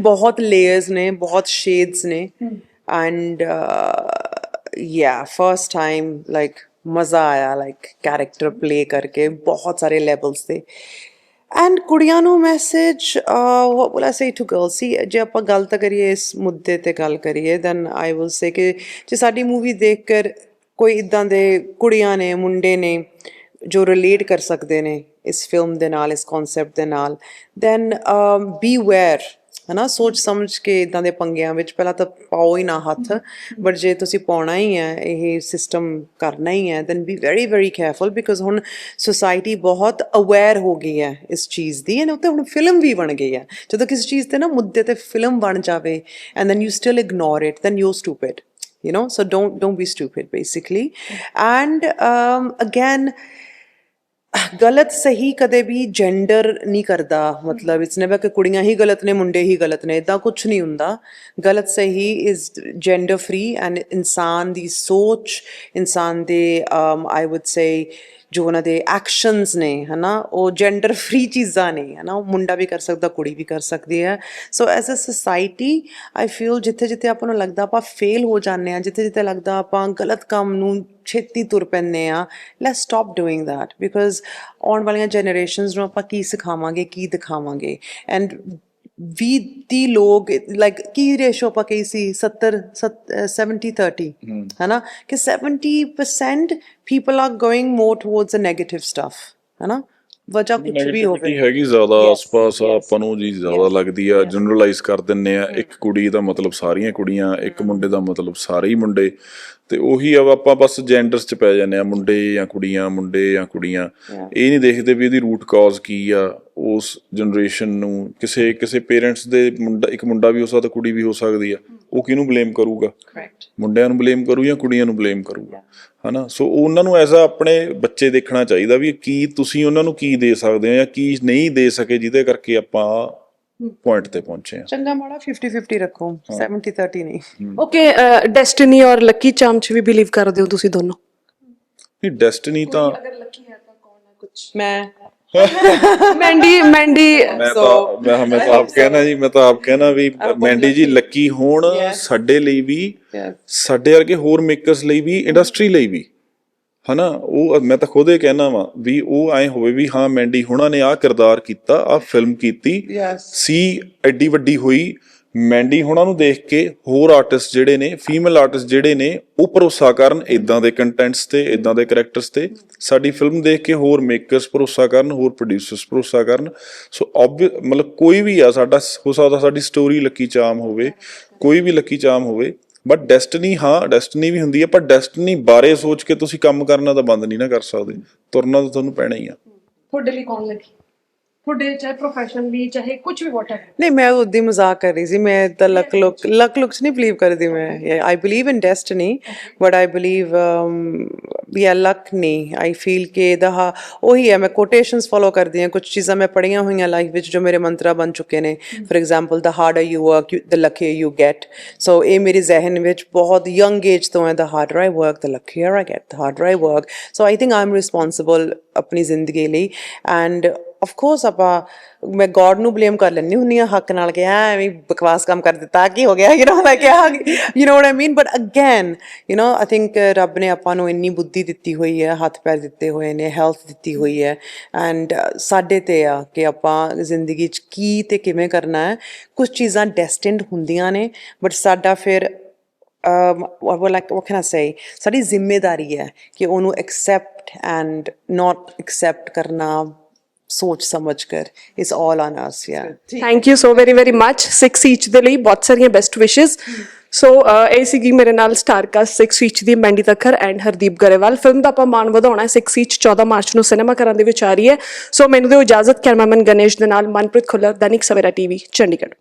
ਬਹੁਤ ਲੇਅਰਸ ਨੇ ਬਹੁਤ ਸ਼ੇਡਸ ਨੇ। ਐਂਡ ਯਾ ਫਰਸਟ ਟਾਈਮ ਲਾਈਕ ਮਜ਼ਾ ਆਇਆ ਲਾਈਕ ਕੈਰੈਕਟਰ ਪਲੇ ਕਰਕੇ, ਬਹੁਤ ਸਾਰੇ ਲੈਵਲਸ ਤੇ। ਐਂਡ ਕੁੜੀਆਂ ਨੂੰ message what will I say to girls ਸੀ ਜੇ ਆਪਾਂ ਗੱਲ ਤਾਂ ਕਰੀਏ ਇਸ ਮੁੱਦੇ ਤੇ ਗੱਲ ਕਰੀਏ ਦੈਨ ਆਈ ਵਿਲ ਸੇ ਕਿ ਜੇ ਸਾਡੀ ਮੂਵੀ ਦੇਖ ਕਰ ਕੋਈ ਇਦਾਂ ਦੇ ਕੁੜੀਆਂ ਨੇ, ਮੁੰਡੇ ਨੇ ਜੋ ਰਿਲੇਟ ਕਰ ਸਕਦੇ ਨੇ ਇਸ ਫਿਲਮ ਦੇ ਨਾਲ, ਇਸ ਕਨਸੈਪਟ ਦੇ ਨਾਲ ਦੈਨ ਬੀ ਵੇਅਰ ਹਨਾ ਸੋਚ ਸਮਝ ਕੇ ਇਦਾਂ ਦੇ ਪੰਗਿਆਂ ਵਿੱਚ ਪਹਿਲਾਂ ਤਾਂ ਪਾਓ ਹੀ ਨਾ ਹੱਥ ਬਟ ਜੇ ਤੁਸੀਂ ਪਾਉਣਾ ਹੀ ਹੈ ਇਹ ਸਿਸਟਮ ਕਰਨਾ ਹੀ ਹੈ then be very very careful because ਹੁਣ ਸੋਸਾਇਟੀ ਬਹੁਤ ਅਵੇਅਰ ਹੋ ਗਈ ਹੈ ਇਸ ਚੀਜ਼ ਦੀ ਐਂਡ ਉੱਤੇ ਹੁਣ ਫਿਲਮ ਵੀ ਬਣ ਗਈ ਹੈ। ਜਦੋਂ ਕਿਸੇ ਚੀਜ਼ ਤੇ ਨਾ ਮੁੱਦੇ ਤੇ ਫਿਲਮ ਬਣ ਜਾਵੇ and then you still ignore it then you stupid you know? So don't don't be stupid basically. and um, again ਗਲਤ ਸਹੀ ਕਦੇ ਵੀ ਜੈਂਡਰ ਨਹੀਂ ਕਰਦਾ। ਮਤਲਬ ਇਟਸ ਨੈਵਰ ਕਿ ਕੁੜੀਆਂ ਹੀ ਗਲਤ ਨੇ, ਮੁੰਡੇ ਹੀ ਗਲਤ ਨੇ ਇਦਾਂ ਕੁਝ ਨਹੀਂ ਹੁੰਦਾ। ਗਲਤ ਸਹੀ ਇਜ਼ ਜੈਂਡਰ ਫ੍ਰੀ ਐਂਡ ਇਨਸਾਨ ਦੀ ਸੋਚ, ਇਨਸਾਨ ਦੇ ਆਈ ਊਡ ਸੇ ਜੋ ਉਹਨਾਂ ਦੇ ਐਕਸ਼ਨਸ ਨੇ, ਹਨਾ, ਉਹ ਜੈਂਡਰ ਫ੍ਰੀ ਚੀਜ਼ਾਂ ਨੇ, ਹਨਾ, ਉਹ ਮੁੰਡਾ ਵੀ ਕਰ ਸਕਦਾ, ਕੁੜੀ ਵੀ ਕਰ ਸਕਦੀ ਹੈ। So as a society I feel ਜਿੱਥੇ ਜਿੱਥੇ ਆਪਾਂ ਨੂੰ ਲੱਗਦਾ ਆਪਾਂ ਫੇਲ ਹੋ ਜਾਂਦੇ ਆ ਜਿੱਥੇ ਜਿੱਥੇ ਲੱਗਦਾ ਆਪਾਂ ਗਲਤ ਕੰਮ ਨੂੰ ਛੇਤੀ ਤੁਰ ਪੈਂਦੇ ਆ let's stop doing that because ਆਉਣ ਵਾਲੀਆਂ ਜਨਰੇਸ਼ਨਸ ਨੂੰ ਆਪਾਂ ਕੀ ਸਿਖਾਵਾਂਗੇ, ਕੀ ਦਿਖਾਵਾਂਗੇ। ਐਂਡ ਵੀ ਦੀ ਲੋਗ ਲਾਈਕ ਕੀ ਰੇਸ਼ੋ ਆਪਾਂ ਕਹੀ ਸੀ? 70 70 30 ਹੈਨਾ? ਕਿ 70% people are going more towards the negative stuff ਹੈਨਾ? ਵਜ੍ਹਾ ਕੁਝ ਵੀ ਹੋਵੇ। ਹੈਗੀ ਜ਼ਿਆਦਾ ਆਸ-ਪਾਸ ਆਪਾਂ ਨੂੰ ਜੀ ਜ਼ਿਆਦਾ ਲੱਗਦੀ ਆ ਜਨਰਲਾਈਜ਼ ਕਰ ਦਿੰਨੇ ਆ ਇੱਕ ਕੁੜੀ ਦਾ ਮਤਲਬ ਸਾਰੀਆਂ ਕੁੜੀਆਂ ਇੱਕ ਮੁੰਡੇ ਦਾ ਮਤਲਬ ਸਾਰੇ ਹੀ ਮੁੰਡੇ। ਤੇ ਉਹੀ ਆ ਆਪਾਂ ਬਸ ਜੈਂਡਰਸ ਚ ਪੈ ਜਾਂਦੇ ਆ ਮੁੰਡੇ ਜਾਂ ਕੁੜੀਆਂ ਮੁੰਡੇ ਜਾਂ ਕੁੜੀਆਂ। ਇਹ ਨਹੀਂ ਦੇਖਦੇ ਵੀ ਇਹਦੀ ਰੂਟ ਕਾਜ਼ ਕੀ ਆ ਉਸ ਜਨਰੇਸ਼ਨ ਨੂੰ। ਕਿਸੇ ਕਿਸੇ ਪੇਰੈਂਟਸ ਦੇ ਮੁੰਡਾ ਇੱਕ ਮੁੰਡਾ ਵੀ ਹੋ ਸਕਦਾ ਕੁੜੀ ਵੀ ਹੋ ਸਕਦੀ ਆ। ਉਹ ਕਿਹਨੂੰ ਬਲੇਮ ਕਰੂਗਾ? ਮੁੰਡਿਆਂ ਨੂੰ ਬਲੇਮ ਕਰੂ ਜਾਂ ਕੁੜੀਆਂ ਨੂੰ ਬਲੇਮ ਕਰੂਗਾ? ਹਨਾ? ਸੋ ਉਹਨਾਂ ਨੂੰ ਐਸਾ ਆਪਣੇ ਬੱਚੇ ਦੇਖਣਾ ਚਾਹੀਦਾ ਵੀ ਕੀ ਤੁਸੀਂ ਉਹਨਾਂ ਨੂੰ ਕੀ ਦੇ ਸਕਦੇ ਹੋ ਜਾਂ ਕੀ ਨਹੀਂ ਦੇ ਸਕੇ ਜਿਹਦੇ ਕਰਕੇ ਆਪਾਂ ਪੁਆਇੰਟ ਤੇ ਪਹੁੰਚੇ ਆ ਚੰਗਾ ਮਾੜਾ 50 50 ਰੱਖੋ 70 30 ਨਹੀਂ। ਓਕੇ ਡੈਸਟੀਨੀ ਔਰ ਲੱਕੀ ਚਾਮ ਚ ਵੀ ਬਿਲੀਵ ਕਰਦੇ ਹੋ ਤੁਸੀਂ ਦੋਨੋਂ? ਵੀ ਡੈਸਟੀਨੀ ਤਾਂ ਅਗਰ ਲੱਕੀ ਹੈ ਤਾਂ ਕੌਣ ਹੈ ਕੁਝ ਮੈਂ। ਮੈਂਡੀ ਮੈਂਡੀ। ਮੈਂ ਤਾਂ ਮੈਂ ਮੈਂ ਤਾਂ ਆਪ ਕਹਿਣਾ ਜੀ ਮੈਂ ਤਾਂ ਆਪ ਕਹਿਣਾ ਵੀ ਮੈਂਡੀ ਜੀ ਲੱਕੀ ਹੋਣ ਸਾਡੇ ਲਈ ਵੀ. ਸਾਡੇ ਵਰਗੇ ਹੋਰ ਮੇਕਰਸ ਲਈ ਵੀ ਇੰਡਸਟਰੀ ਲਈ ਵੀ। ਹਨਾ ਉਹ ਮੈਂ ਤਾਂ ਖੁਦ ਇਹ ਕਹਿਣਾ ਵਾਂ ਵੀ ਉਹ ਐ ਹੋਵੇ ਵੀ ਹਾਂ ਮੈਂਡੀ ਹੁਣਾਂ ਨੇ ਆਹ ਕਿਰਦਾਰ ਕੀਤਾ ਆਹ ਫਿਲਮ ਕੀਤੀ. ਸੀ ਐਡੀ ਵੱਡੀ ਹੋਈ ਮੈਂਡੀ ਹੁਣਾਂ ਨੂੰ ਦੇਖ ਕੇ ਹੋਰ ਆਰਟਿਸਟ ਜਿਹੜੇ ਨੇ ਫੀਮੇਲ ਆਰਟਿਸਟ ਜਿਹੜੇ ਨੇ ਉਹ ਭਰੋਸਾ ਕਰਨ ਇਦਾਂ ਦੇ ਕੰਟੈਂਟਸ ਤੇ ਇਦਾਂ ਦੇ ਕੈਰੈਕਟਰਸ ਤੇ। ਸਾਡੀ ਫਿਲਮ ਦੇਖ ਕੇ ਹੋਰ ਮੇਕਰਸ ਭਰੋਸਾ ਕਰਨ ਹੋਰ ਪ੍ਰੋਡਿਊਸਰਸ ਭਰੋਸਾ ਕਰਨ। ਸੋ ਮਤਲਬ ਕੋਈ ਵੀ ਆ ਸਾਡਾ ਹੋ ਸਕਦਾ ਸਾਡੀ ਸਟੋਰੀ ਲੱਕੀ ਚਾਮ ਹੋਵੇ ਕੋਈ ਵੀ ਲੱਕੀ ਚਾਮ ਹੋਵੇ ਬਟ ਡੈਸਟਨੀ ਹਾਂ ਡੈਸਟਨੀ ਵੀ ਹੁੰਦੀ ਹੈ, ਪਰ ਡੈਸਟਨੀ ਬਾਰੇ ਸੋਚ ਕੇ ਤੁਸੀਂ ਕੰਮ ਕਰਨਾ ਤਾਂ ਬੰਦ ਨਹੀਂ ਨਾ ਕਰ ਸਕਦੇ। ਤੁਰਨਾ ਤਾਂ ਤੁਹਾਨੂੰ ਪੈਣਾ ਹੀ ਆ। ਤੁਹਾਡੇ ਲਈ ਕੌਣ ਲੱਗੀ? ਤੁਹਾਡੇ ਚਾਹੇ profession ਵੀ ਚਾਹੇ ਕੁਝ ਵੀ whatever ਨਹੀਂ ਮੈਂ ਉਹਦੀ ਮਜ਼ਾਕ ਕਰ ਰਹੀ ਸੀ। ਮੈਂ ਤਾਂ ਲੱਕ ਲੁੱਕ ਲੱਕ ਲੁੱਕਸ ਨਹੀਂ ਬਲੀਵ ਕਰਦੀ ਮੈਂ। I believe in destiny but I believe ਵੀ ਆ ਲੱਕ ਨਹੀਂ। ਆਈ ਫੀਲ ਕਿ ਦਾ ਉਹੀ ਹੈ ਮੈਂ ਕੋਟੇਸ਼ਨਸ ਫੋਲੋ ਕਰਦੀ ਹਾਂ। ਕੁਝ ਚੀਜ਼ਾਂ ਮੈਂ ਪੜੀਆਂ ਹੋਈਆਂ ਲਾਈਫ ਵਿੱਚ ਜੋ ਮੇਰੇ ਮੰਤਰਾ ਬਣ ਚੁੱਕੇ ਨੇ। For example the harder you work the luckier you get so ਇਹ ਮੇਰੇ ਜ਼ਿਹਨ ਵਿੱਚ ਬਹੁਤ ਯੰਗ ਏਜ ਤੋਂ ਹੈ। The harder I work the luckier I get the harder I work so I think I'm responsible ਆਪਣੀ ਜ਼ਿੰਦਗੀ ਲਈ। ਐਂਡ ਆਫ ਕੋਰਸ ਆਪਾਂ ਮੈਂ ਗੋਡ ਨੂੰ ਬਲੇਮ ਕਰ ਲੈਂਦੀ ਹੁੰਨੀ ਆ ਹੱਕ ਨਾਲ ਕਿ ਐ ਐਵੇਂ ਬਕਵਾਸ ਕੰਮ ਕਰ ਦਿੱਤਾ ਕੀ ਹੋ ਗਿਆ you know like you know what I mean but again you know I think ਰੱਬ ਨੇ ਆਪਾਂ ਨੂੰ ਇੰਨੀ ਬੁੱਧੀ ਦਿੱਤੀ ਹੋਈ ਹੈ ਹੱਥ ਪੈਰ ਦਿੱਤੇ ਹੋਏ ਨੇ ਹੈਲਥ ਦਿੱਤੀ ਹੋਈ ਹੈ ਐਂਡ ਸਾਡੇ ਤੇ ਆ ਕਿ ਆਪਾਂ ਜ਼ਿੰਦਗੀ 'ਚ ਕੀ ਤੇ ਕਿਵੇਂ ਕਰਨਾ ਹੈ ਕੁਝ ਚੀਜ਼ਾਂ ਡੈਸਟਿਨਡ ਹੁੰਦੀਆਂ ਨੇ ਬਟ ਸਾਡਾ ਫਿਰ um what what like what can i say ਸਾਡੀ ਜ਼ਿੰਮੇਵਾਰੀ ਹੈ ਕਿ ਉਹਨੂੰ accept and not accept ਕਰਨਾ ਸੋਚ ਸਮਝ ਕਰ ਇਸ all on us yeah. Thank you so very very much 6 each ਦੇ ਲਈ ਬਹੁਤ ਸਾਰੀਆਂ ਬੈਸਟ ਵਿਸ਼ੇਸ ਸੋ ਇਹ ਸੀਗੀ ਮੇਰੇ ਨਾਲ star cast 6 each the Mandy Takhar and Hardeep Grewal. Film ਦਾ ਆਪਾਂ ਮਾਣ ਵਧਾਉਣਾ ਹੈ 6 ਈਚ 14 ਮਾਰਚ ਨੂੰ ਸਿਨੇਮਾ ਘਰਾਂ ਦੇ ਵਿੱਚ ਆ ਰਹੀ ਹੈ। ਸੋ ਮੈਨੂੰ ਦਿਓ ਇਜਾਜ਼ਤ ਕੈਮਰਾਮੈਨ ਗਣੇਸ਼ ਦੇ ਨਾਲ ਮਨਪ੍ਰੀਤ ਖੁੱਲਰ ਦੈਨਿਕ ਸਵੇਰਾ ਟੀਵੀ ਚੰਡੀਗੜ੍ਹ।